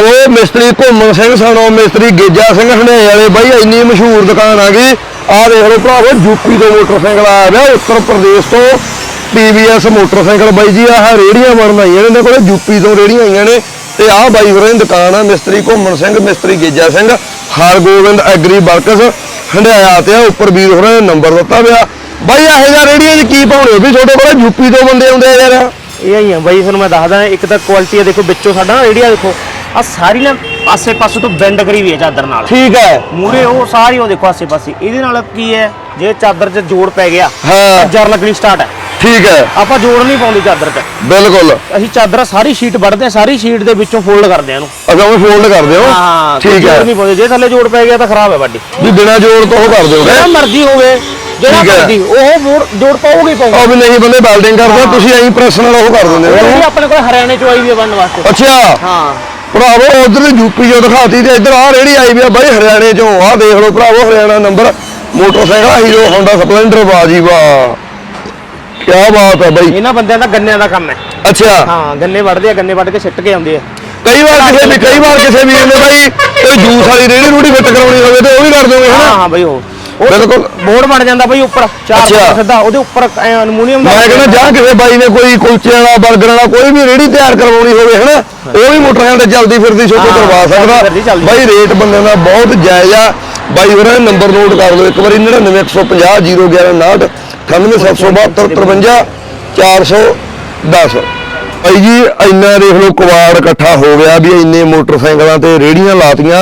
ਉਹ ਮਿਸਤਰੀ ਘੁੰਮਣ ਸਿੰਘ ਸਨੋ ਮਿਸਤਰੀ ਗੇਜਾ ਸਿੰਘ ਹੰਡਾਏ ਵਾਲੇ। ਬਾਈ, ਇੰਨੀ ਮਸ਼ਹੂਰ ਦੁਕਾਨ ਆ ਗਈ। ਆਹ ਦੇਖ ਲਓ ਭਰਾਵੋ ਯੂਪੀ ਤੋਂ ਮੋਟਰਸਾਈਕਲ ਆਇਆ ਪਿਆ ਉੱਤਰ ਪ੍ਰਦੇਸ਼ ਤੋਂ। TVS ਮੋਟਰਸਾਈਕਲ ਬਾਈ ਜੀ, ਆਹ ਰੇੜੀਆਂ ਬਣਨ ਆਈਆਂ ਨੇ ਇਹਨਾਂ ਕੋਲੇ ਯੂਪੀ ਤੋਂ ਰੇੜੀਆਂ ਆਈਆਂ ਨੇ। ਤੇ ਆਹ ਬਾਈ ਹੋਰਾਂ ਦੀ ਦੁਕਾਨ ਆ, ਮਿਸਤਰੀ ਘੁੰਮਣ ਸਿੰਘ, ਮਿਸਤਰੀ ਗੇਜਾ ਸਿੰਘ, ਹਰਗੋਬਿੰਦ ਐਗਰੀ ਵਰਕਸ ਹੰਡਾਇਆ ਤੇ ਆ, ਉੱਪਰ ਵੀਰ ਹੋਰਾਂ ਨੇ ਨੰਬਰ ਦਿੱਤਾ ਪਿਆ ਬਾਈ, ਇਹ ਜਿਹਾ ਰੇੜੀਆਂ 'ਚ ਕੀ ਪਾਉਣੇ ਹੋ? ਵੀ ਤੁਹਾਡੇ ਕੋਲ ਯੂਪੀ ਤੋਂ ਬੰਦੇ ਆਉਂਦੇ ਆ ਯਾਰ। ਇਹ ਹੀ ਆ ਬਾਈ, ਤੁਹਾਨੂੰ ਮੈਂ ਦੱਸਦਾ, ਇੱਕ ਤਾਂ ਕੁਆਲਿਟੀ ਆ, ਦੇਖੋ, ਵਿੱਚੋਂ ਸਾਡਾ ਨਾ ਰੇੜੀਆ ਦੇਖੋ। ਆ ਸਾਰੀ ਨਾ ਆਸੇ ਪਾਸੇ ਤੋਂ ਬੈਂਡ ਕਰੀ ਵੀ ਹੈ ਚਾਦਰ ਨਾਲ। ਠੀਕ ਹੈ। ਮੂਰੇ ਉਹ ਸਾਰੀ ਉਹ ਦੇਖੋ ਆਸੇ ਪਾਸੇ ਇਹਦੇ ਨਾਲ ਕੀ ਹੈ? ਜੇ ਚਾਦਰ 'ਚ ਜੋੜ ਪੈ ਗਿਆ ਹਾਂ। ਤਾਂ ਜਰ ਲੱਗਣੀ ਸਟਾਰਟ ਹੈ। ਠੀਕ ਹੈ। ਆਪਾਂ ਜੋੜ ਨਹੀਂ ਪਾਉਂਦੇ ਚਾਦਰ 'ਚ। ਬਿਲਕੁਲ। ਅਸੀਂ ਚਾਦਰ ਸਾਰੀ ਸ਼ੀਟ ਵੱਢਦੇ ਆ ਸਾਰੀ ਸ਼ੀਟ ਦੇ ਵਿੱਚੋਂ ਫੋਲਡ ਕਰਦੇ ਆ ਇਹਨੂੰ। ਅਗਾ ਉਹ ਫੋਲਡ ਕਰ ਦਿਓ ਹਾਂ ਠੀਕ ਜੋੜ ਹੈ। ਨਹੀਂ ਪਾਉਂਦੇ। ਜੇ ਥੱਲੇ ਜੋੜ ਪੈ ਗਿਆ ਤਾਂ ਖਰਾਬ ਹੈ ਵੱਡੀ ਵੀ ਬਿਨਾ ਜੋੜ ਤੋਂ ਉਹ ਕਰ ਦਿਓਗੇ। ਜਿਹੜਾ ਮਰਜ਼ੀ ਹੋਵੇ ਜਿਹੜਾ ਠੀਕ ਹੈ। ਮਰਜ਼ੀ ਉਹ ਜੋੜ ਜੋੜ ਪਾਉਗੇ ਹੀ ਪਾਉਗੇ। ਉਹ ਵੀ ਨਹੀਂ ਬੰਦੇ ਵੈਲਡਿੰਗ ਕਰਦੇ ਤੁਸੀਂ ਐਂ ਪ੍ਰੈਸ ਨਾਲ ਉਹ ਕਰ ਦਿੰਦੇ ਹੋ। ਆਪਣੇ ਕੋਲ ਹਰਿਆਣੇ ਚੋਂ ਆਈ ਵੀ ਬਣਨ ਵਾਸਤੇ। ਅੱਛਾ। ਹਾਂ। ਭਰਾਵੋ ਉਧਰ ਯੂਪੀ ਜੋ ਦਿਖਾਤੀ ਤੇ ਇੱਧਰ ਆ ਰੇੜੀ ਆਈ ਵੀ ਆ ਬਾਈ ਹਰਿਆਣੇ ਚੋਂ। ਆ ਦੇਖ ਲਓ ਭਰਾਵੋ Haryana number. Motorcycle Hero Honda Splendor ਬਾਜੀ ਵਾਹ। ਕੀ ਬਾਤ ਹੈ ਬਾਈ। ਇਹਨਾਂ ਬੰਦਿਆਂ ਦਾ ਗੰਨਿਆਂ ਦਾ ਕੰਮ ਹੈ। ਅੱਛਾ। ਹਾਂ ਗੰਨੇ ਵੱਢਦੇ ਆ ਗੰਨੇ ਵੱਢ ਕੇ ਸਿੱਟ ਕੇ ਆਉਂਦੇ ਆ। ਕਈ ਵਾਰ ਕਿਸੇ ਵੀ ਕਈ ਵਾਰ ਕਿਸੇ ਵੀਰ ਨੇ ਬਾਈ ਕੋਈ ਜੂਸ ਵਾਲੀ ਰੇੜੀ ਰੂੜੀ ਫਿੱਟ ਕਰਾਉਣੀ ਹੋਵੇ ਤੇ ਉਹ ਵੀ ਕਰ ਦੋਗੇ ਹਾਂ ਹਨਾ ਹਾਂ ਬਈ ਉਹ ਬਿਲਕੁਲ। ਬੋਰਡ ਬਣ ਜਾਂਦਾ ਬਈ ਉੱਪਰ ਚਾਰ ਅੱਛਾ। ਫੁੱਟ ਸਿੱਧਾ ਉਹਦੇ ਉੱਪਰ ਅਲਮੂਨੀਅਮ ਦਾ ਮੈਂ ਕਹਿੰਦਾ ਜਾਂ ਕਿਸੇ ਬਾਈ ਨੇ ਕੋਈ ਕੁਲਚੇ ਵਾਲਾ 버ਗਰ ਵਾਲਾ ਕੋਈ ਵੀ ਰੇੜੀ ਤਿਆਰ ਕਰਵਾਉਣੀ ਹੋਵੇ ਹਨਾ ਉਹ ਵੀ ਮੋਟਰਸਾਈਕਲ ਤੇ ਚੱਲਦੀ ਫਿਰਦੀ ਛੋਟੋ ਹਾਂ, ਕਰਵਾ ਚੱਲਦੀ ਸਕਦਾ ਚੱਲਦੀ। ਬਾਈ ਰੇਟ ਬੰਦੇ ਦਾ ਬਹੁਤ ਜਾਇਜ਼ ਆ ਬਾਈ ਹੋਰਾਂ ਨੇ ਨੰਬਰ ਨੋਟ ਕਰ ਲਓ ਇੱਕ ਵਾਰੀ 99150 01159 98772 410 ਭਾਈ ਜੀ ਇੰਨਾ ਦੇਖ ਲਓ ਕਵਾੜ ਇਕੱਠਾ ਹੋ ਗਿਆ ਵੀ ਇੰਨੇ ਮੋਟਰਸਾਈਕਲਾਂ ਤੇ ਰੇੜੀਆਂ ਲਾਤੀਆਂ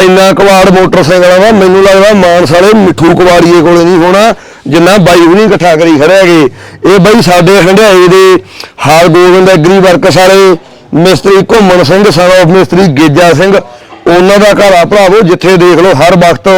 ਇੰਨਾ ਕਵਾੜ ਮੋਟਰਸਾਈਕਲਾਂ ਦਾ, ਮੈਨੂੰ ਲੱਗਦਾ ਮਾਨਸ ਵਾਲੇ ਮਿੱਠੂ ਕਵਾੜੀਏ ਕੋਲੇ ਨਹੀਂ ਹੋਣਾ, ਜਿੰਨਾ ਬਾਈ ਵੀ ਨਹੀਂ ਇਕੱਠਾ ਕਰੀ ਖੜੇ ਹੈਗੇ। ਇਹ ਬਾਈ ਸਾਡੇ ਹੰਡਿਆਏ ਦੇ ਹਾਰ ਗੋਬਿੰਦ ਐਗਰੀ ਵਰਕਸ ਵਾਲੇ, ਮਿਸਤਰੀ ਘੁੰਮਣ ਸਿੰਘ ਸਾਰਾ ਮਿਸਤਰੀ ਗੇਜਾ ਸਿੰਘ, ਉਹਨਾਂ ਦਾ ਘਰ ਆ ਭਰਾਵੋ, ਜਿੱਥੇ ਦੇਖ ਲਓ ਹਰ ਵਕਤ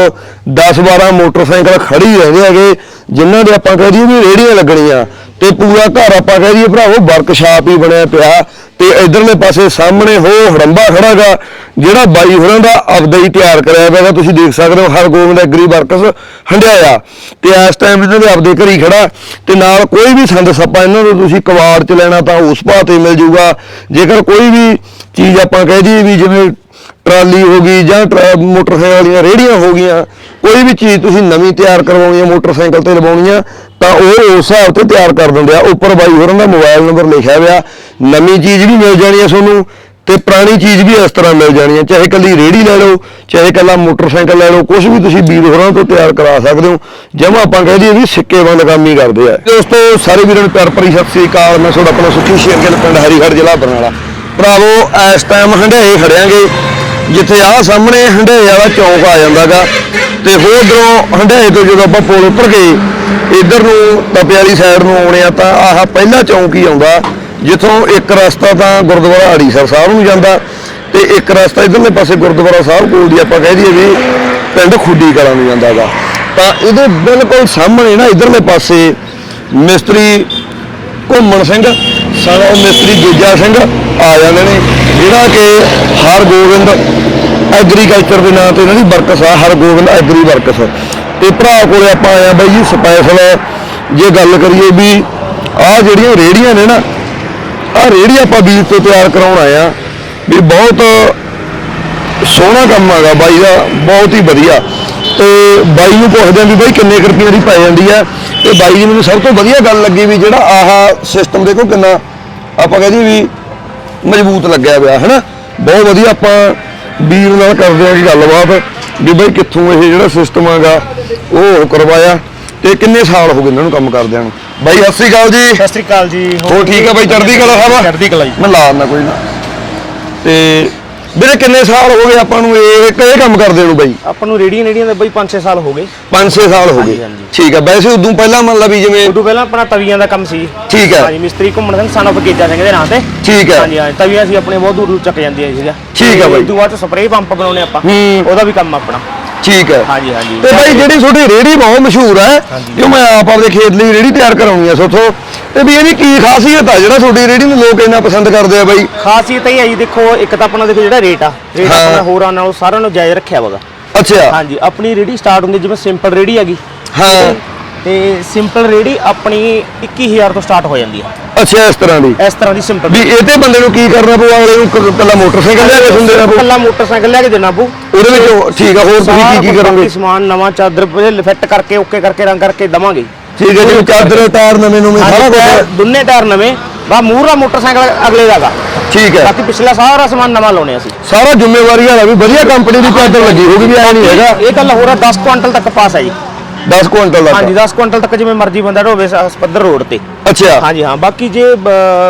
10-12 ਮੋਟਰਸਾਈਕਲ ਖੜੀ ਰਹਿੰਦੇ ਹੈਗੇ, ਜਿਨ੍ਹਾਂ ਦੇ ਆਪਾਂ ਕਹਿ ਦਈਏ ਵੀ ਰੇੜੀਆਂ ਲੱਗਣੀਆਂ। ਤੇ ਪੂਰਾ ਘਰ ਆਪਾਂ ਕਹਿ ਦਈਏ ਭਰਾਵੋ, ਵਰਕਸ਼ਾਪ ਹੀ ਬਣਿਆ ਪਿਆ। ਤੇ ਇਧਰਲੇ ਪਾਸੇ ਸਾਹਮਣੇ ਹੋ ਹੜੰਬਾ ਖੜਾਗਾ, ਜਿਹੜਾ ਬਾਈ ਹੋਰਾਂ ਦਾ ਆਪਦਾ ਹੀ ਤਿਆਰ ਕਰਿਆ ਪਿਆ ਗਾ। ਤੁਸੀਂ ਦੇਖ ਸਕਦੇ ਹੋ, ਹਰ ਗੋਬਿੰਦ ਐਗਰੀ ਵਰਕਸ ਹੰਡਿਆਇਆ। ਤੇ ਇਸ ਟਾਈਮ ਇਹਨਾਂ ਦੇ ਆਪਦੇ ਘਰੀ ਖੜਾ, ਤੇ ਨਾਲ ਕੋਈ ਵੀ ਸੰਦ ਸੱਪਾ, ਇਹਨਾਂ ਨੂੰ ਤੁਸੀਂ ਕਵਾੜ ਚ ਲੈਣਾ ਤਾਂ ਉਸ ਭਾਅ ਤੇ ਮਿਲ ਜਾਊਗਾ ਜੇਕਰ ਕੋਈ ਵੀ ਚੀਜ਼ ਆਪਾਂ ਕਹਿ ਦਈਏ ਵੀ ਜਿਵੇਂ ਟਰਾਲੀ ਹੋ ਗਈ ਜਾਂ ਟਰਾ- ਮੋਟਰਸਾਈਕਲ ਵਾਲੀਆਂ ਰੇੜੀਆਂ ਹੋ ਗਈਆਂ ਕੋਈ ਵੀ ਚੀਜ਼ ਤੁਸੀਂ ਨਵੀਂ ਤਿਆਰ ਕਰਵਾਉਣੀ ਹੈ, ਮੋਟਰਸਾਈਕਲ ਤੇ ਲਵਾਉਣੀ ਆ, ਤਾਂ ਉਹ ਉਸ ਹਿਸਾਬ ਤੇ ਤਿਆਰ ਕਰ ਦਿੰਦੇ ਆ। ਉੱਪਰ ਬਾਈ ਹੋਰਾਂ ਦਾ ਮੋਬਾਈਲ ਨੰਬਰ ਲਿਖਿਆ ਹੋਇਆ, ਨਵੀਂ ਚੀਜ਼ ਵੀ ਮਿਲ ਜਾਣੀ ਹੈ ਤੁਹਾਨੂੰ ਤੇ ਪੁਰਾਣੀ ਚੀਜ਼ ਵੀ ਇਸ ਤਰ੍ਹਾਂ ਮਿਲ ਜਾਣੀ ਹੈ ਚਾਹੇ ਕੱਲੀ ਰੇੜੀ ਲੈ ਲਓ, ਚਾਹੇ ਕੱਲਾ ਮੋਟਰਸਾਈਕਲ ਲੈ ਲਓ ਕੁਝ ਵੀ ਤੁਸੀਂ ਵੀਰ ਹੋਰਾਂ ਤੋਂ ਤਿਆਰ ਕਰਾ ਸਕਦੇ ਹੋ। ਜਮਾ ਆਪਾਂ ਕਹਿ ਦਈਏ ਵੀ ਸਿੱਕੇ ਬੰਦ ਕੰਮ ਹੀ ਕਰਦੇ ਆ। ਦੋਸਤੋ, ਸਾਰੇ ਵੀਰਾਂ ਨੂੰ ਪਿਆਰ ਭਰੀ ਸਤਿ ਸ੍ਰੀ ਅਕਾਲ। ਮੈਂ ਤੁਹਾਡਾ ਆਪਣਾ ਸੁਖੀ ਸ਼ੇਰਗਿੱਲ ਪਿੰਡ ਹਰੀਹਰ ਜ਼ਿਲ੍ਹਾ ਬਰਨਾਲਾ। ਭਰਾਵੋ, ਇਸ ਟਾਈਮ ਹੰਡਾਏ ਖੜਿਆਂਗੇ। ਜਿੱਥੇ ਆਹ ਸਾਹਮਣੇ ਹੰਡਾਏ ਵਾਲਾ ਚੌਂਕ ਆ ਜਾਂਦਾਗਾ, ਤੇ ਹੋਦਰੋਂ ਹੰਡਾਏ ਤੋਂ ਜਦੋਂ ਆਪਾਂ ਪੁਲ ਉੱਪਰ ਗਏ, ਇੱਧਰ ਨੂੰ ਤਪੇ ਵਾਲੀ ਸਾਈਡ ਨੂੰ ਆਉਣੇ ਆ ਤਾਂ ਆਹ ਪਹਿਲਾ ਚੌਂਕ ਹੀ ਆਉਂਦਾ, ਜਿੱਥੋਂ ਇੱਕ ਰਸਤਾ ਤਾਂ ਗੁਰਦੁਆਰਾ ਅੜੀਸਰ ਸਾਹਿਬ ਨੂੰ ਜਾਂਦਾ, ਤੇ ਇੱਕ ਰਸਤਾ ਇਧਰਲੇ ਪਾਸੇ ਗੁਰਦੁਆਰਾ ਸਾਹਿਬ ਕੋਲ ਦੀ ਆਪਾਂ ਕਹਿ ਦਈਏ ਵੀ ਪਿੰਡ ਖੁੱਡੀ ਕਲਾਂ ਨੂੰ ਜਾਂਦਾਗਾ। ਤਾਂ ਇਹਦੇ ਬਿਲਕੁਲ ਸਾਹਮਣੇ ਨਾ ਇਧਰਲੇ ਪਾਸੇ ਮਿਸਤਰੀ ਘੁੰਮਣ ਸਿੰਘ ਸਾਡਾ ਮਿਸਤਰੀ ਗੇਜਾ ਸਿੰਘ ਆ ਜਾਂਦੇ ਨੇ, ਜਿਹੜਾ ਕਿ ਹਰ ਗੋਬਿੰਦ ਐਗਰੀਕਲਚਰ ਦੇ ਨਾਂ ਤੇ ਇਹਨਾਂ ਦੀ ਵਰਕਸ ਆ ਹਰ ਗੋਬਿੰਦ ਐਗਰੀ ਵਰਕਸ। ਤੇ ਭਰਾ ਕੋਲੇ ਆਪਾਂ ਆਇਆ ਬਾਈ ਜੀ ਸਪੈਸ਼ਲ ਜੇ ਗੱਲ ਕਰੀਏ ਵੀ ਆਹ ਜਿਹੜੀਆਂ ਰੇੜੀਆਂ ਨੇ ਨਾ, ਆਹ ਰੇੜੀ ਆਪਾਂ ਬੀਜ ਤੋਂ ਤਿਆਰ ਕਰਾਉਣ ਆਏ ਆ, ਵੀ ਬਹੁਤ ਸੋਹਣਾ ਕੰਮ ਹੈਗਾ ਬਾਈ ਦਾ, ਬਹੁਤ ਹੀ ਵਧੀਆ। ਤੇ ਬਾਈ ਨੂੰ ਪੁੱਛਦੇ ਆ ਵੀ ਬਾਈ ਕਿੰਨੇ ਕੁ ਰੁਪਏ ਦੀ ਪੈ ਜਾਂਦੀ ਆ, ਤੇ ਬਾਈ ਜੀ ਮੈਨੂੰ ਸਭ ਤੋਂ ਵਧੀਆ ਗੱਲ ਲੱਗੀ ਵੀ ਜਿਹੜਾ ਆਹ ਸਿਸਟਮ ਦੇਖੋ ਕਿੰਨਾ ਆਪਾਂ ਕਹਿੰਦੇ ਵੀ ਮਜ਼ਬੂਤ ਲੱਗਿਆ ਹੋਇਆ ਹਨਾ? ਬਹੁਤ ਵਧੀਆ ਆਪਾਂ ਵੀਰ ਨਾਲ ਕਰਦੇ ਆ ਗੱਲਬਾਤ ਵੀ ਬਾਈ ਕਿੱਥੋਂ ਇਹ ਜਿਹੜਾ ਸਿਸਟਮ ਹੈਗਾ ਉਹ ਕਰਵਾਇਆ ਤੇ ਕਿੰਨੇ ਸਾਲ ਹੋ ਗਏ ਇਹਨਾਂ ਨੂੰ ਕੰਮ ਕਰਦਿਆਂ ਨੂੰ? ਬਾਈ ਸਤਿ ਸ਼੍ਰੀ ਅਕਾਲ ਜੀ। ਸਤਿ ਸ੍ਰੀ ਅਕਾਲ ਜੀ। ਹੋਰ ਠੀਕ ਆ ਬਾਈ ਚੜ੍ਹਦੀ ਕਲਾ ਸਾਹਿਬ? ਚੜ੍ਹਦੀ ਕਲਾ ਜੀ। ਮੈਂ ਲਾ ਦਿੰਦਾ ਕੋਈ ਨਾ। ਤੇ ਵੀਰੇ ਕਿੰਨੇ ਸਾਲ ਹੋ ਗਏ ਆਪਾਂ ਨੂੰ ਇਹ ਇਹ ਕੰਮ ਕਰਦੇ ਨੂੰ ਬਾਈ? ਆਪਾਂ ਨੂੰ ਰੇੜੀਆਂ ਰੇੜੀਆਂ ਦੇ ਬਈ 5-6 ਸਾਲ ਹੋ ਗਏ। 5-6 ਸਾਲ ਹੋ ਗਏ। ਹਾਂਜੀ। ਠੀਕ ਹੈ ਵੈਸੇ ਉਦੋਂ ਪਹਿਲਾਂ ਮੰਨ ਲਾ ਵੀ ਜਿਵੇਂ ਉਦੋਂ ਪਹਿਲਾਂ ਆਪਣਾ ਤਵੀਆਂ ਦਾ ਕੰਮ ਸੀ। ਠੀਕ ਹੈ ਹਾਂਜੀ ਮਿਸਤਰੀ ਘੁੰਮਣ ਸਿੰਘ ਸਨ ਆਫ ਗੇਜਾ ਸਿੰਘ ਦੇ ਨਾਂ ਤੇ। ਠੀਕ ਹੈ ਹਾਂਜੀ ਹਾਂਜੀ ਤਵੀਆਂ ਸੀ ਆਪਣੇ ਬਹੁਤ ਦੂਰ ਦੂਰ ਚੱਕ ਜਾਂਦੀਆਂ ਸੀਗਾ। ਠੀਕ ਹੈ ਬਾਈ। ਉਦੋਂ ਬਾਅਦ ਸਪਰੇਅ ਪੰਪ ਬਣਾਉਣੇ ਆਪਾਂ। ਹੂੰ। ਉਹਦਾ ਵੀ ਕੰਮ ਆਪਣਾ। ਠੀਕ ਹੈ ਹਾਂਜੀ ਹਾਂਜੀ। ਤੇ ਬਾਈ ਜਿਹੜੀ ਤੁਹਾਡੀ ਰੇੜੀ ਬਹੁਤ ਮਸ਼ਹੂਰ ਹੈ ਜੋ ਮੈਂ ਆਪ ਆਪਦੇ ਖੇਤ ਲਈ ਰੇੜੀ ਤਿਆਰ ਕਰਾਉਣੀ ਆ ਸੋਥੋਂ। ਤੇ ਵੀ ਇਹਦੀ ਕੀ ਖਾਸੀਅਤ ਆ ਜਿਹੜਾ ਤੁਹਾਡੀ ਰੇੜੀ ਨੂੰ ਲੋਕ ਇੰਨਾ ਪਸੰਦ ਕਰਦੇ ਆ ਬਾਈ? ਖਾਸੀਅਤ ਇਹ ਹੈ ਜੀ ਦੇਖੋ ਇੱਕ ਤਾਂ ਆਪਣਾ ਦੇਖੋ ਜਿਹੜਾ ਰੇਟ ਆ। ਰੇਟ ਹਾਂ। ਆਪਣਾ ਹੋਰਾਂ ਨਾਲੋਂ ਸਾਰਿਆਂ ਨਾਲੋਂ ਜਾਇਜ਼ ਰੱਖਿਆ ਹੋਗਾ ਅੱਛਾ। ਹਾਂਜੀ ਆਪਣੀ ਰੇੜੀ ਸਟਾਰਟ ਹੁੰਦੀ ਜਿਵੇਂ ਸਿੰਪਲ ਰੇੜੀ ਹੈਗੀ। ਹਾਂ। ਤੇ ਸਿੰਪਲ ਰੇੜੀ ਆਪਣੀ 21000 ਤੋਂ ਸਟਾਰਟ ਹੋ ਜਾਂਦੀ ਹੈ ਅੱਛਾ ਇਸ ਤਰ੍ਹਾਂ ਦੀ। ਇਸ ਤਰ੍ਹਾਂ ਦੀ ਸਿੰਪਲ ਵੀ ਇਹ ਤੇ ਬੰਦੇ ਨੂੰ ਕੀ ਕਰਨਾ ਪਊ? ਅਗਲੇ ਨੂੰ ਕ- ਕੱਲਾ ਮੋਟਰਸਾਈਕਲ ਲੈ ਕੇ ਹੁੰਦੇ ਨਾ ਪਊ ਕੱਲਾ ਮੋਟਰਸਾਈਕਲ ਲੈ ਕੇ ਦੇਣਾ ਪਊ। ਉਹਦੇ ਵਿੱਚ ਉਹ- ਠੀਕ ਆ ਹੋਰ ਤੁਸੀਂ ਸਾਰਾ ਕੀ ਕੀ ਕਰੋਗੇ? ਸਮਾਨ ਨਵਾਂ ਚਾਦਰ ਫਿੱਟ ਕਰਕੇ ਓਕੇ ਕਰਕੇ ਰੰਗ ਕਰਕੇ ਦਵਾਂਗੇ। ਠੀਕ ਹੈ ਜੀ ਚਾਦਰ ਟਾਇਰ ਨਵੇਂ ਨਵੇਂ ਸਾਰਾ ਕੁਝ ਦੋਨੇ ਟਾਇਰ ਨਵੇਂ ਬਾ ਮੂਹਰਾ ਮੋਟਰਸਾਈਕਲ ਅਗਲੇ ਦਾਗਾ ਠੀਕ ਹੈ। ਬਾਕੀ ਪਿਛਲਾ ਸਾਰਾ ਸਮਾਨ ਨਵਾਂ ਲਾਉਣੇ ਅਸੀਂ। ਸਾਰਾ ਜ਼ਿੰਮੇਵਾਰੀ ਵਾਲਾ ਵੀ ਵਧੀਆ ਕੰਪਨੀ ਦੀ ਚਾਦਰ ਲੱਗੀ ਹੋਗੀ ਵੀ ਐ ਨਹੀਂ ਹੈਗਾ। ਇਹ ਗੱਲ ਹੋਰ ਆ 10 ਕੁਆਂਟਲ ਤੱਕ ਪਾਸ ਹੈ ਜੀ। 10 ਕੁਇੰਟਲ ਦਾ ਹਾਂਜੀ 10 ਕੁਆਂਟਲ ਤੱਕ ਜਿਵੇਂ ਮਰਜ਼ੀ ਬੰਦਾ ਢੋਵੇ ਸ- ਪੱਧਰ ਰੋਡ ਤੇ। ਅੱਛਾ। ਹਾਂਜੀ ਹਾਂ ਬਾਕੀ ਜੇ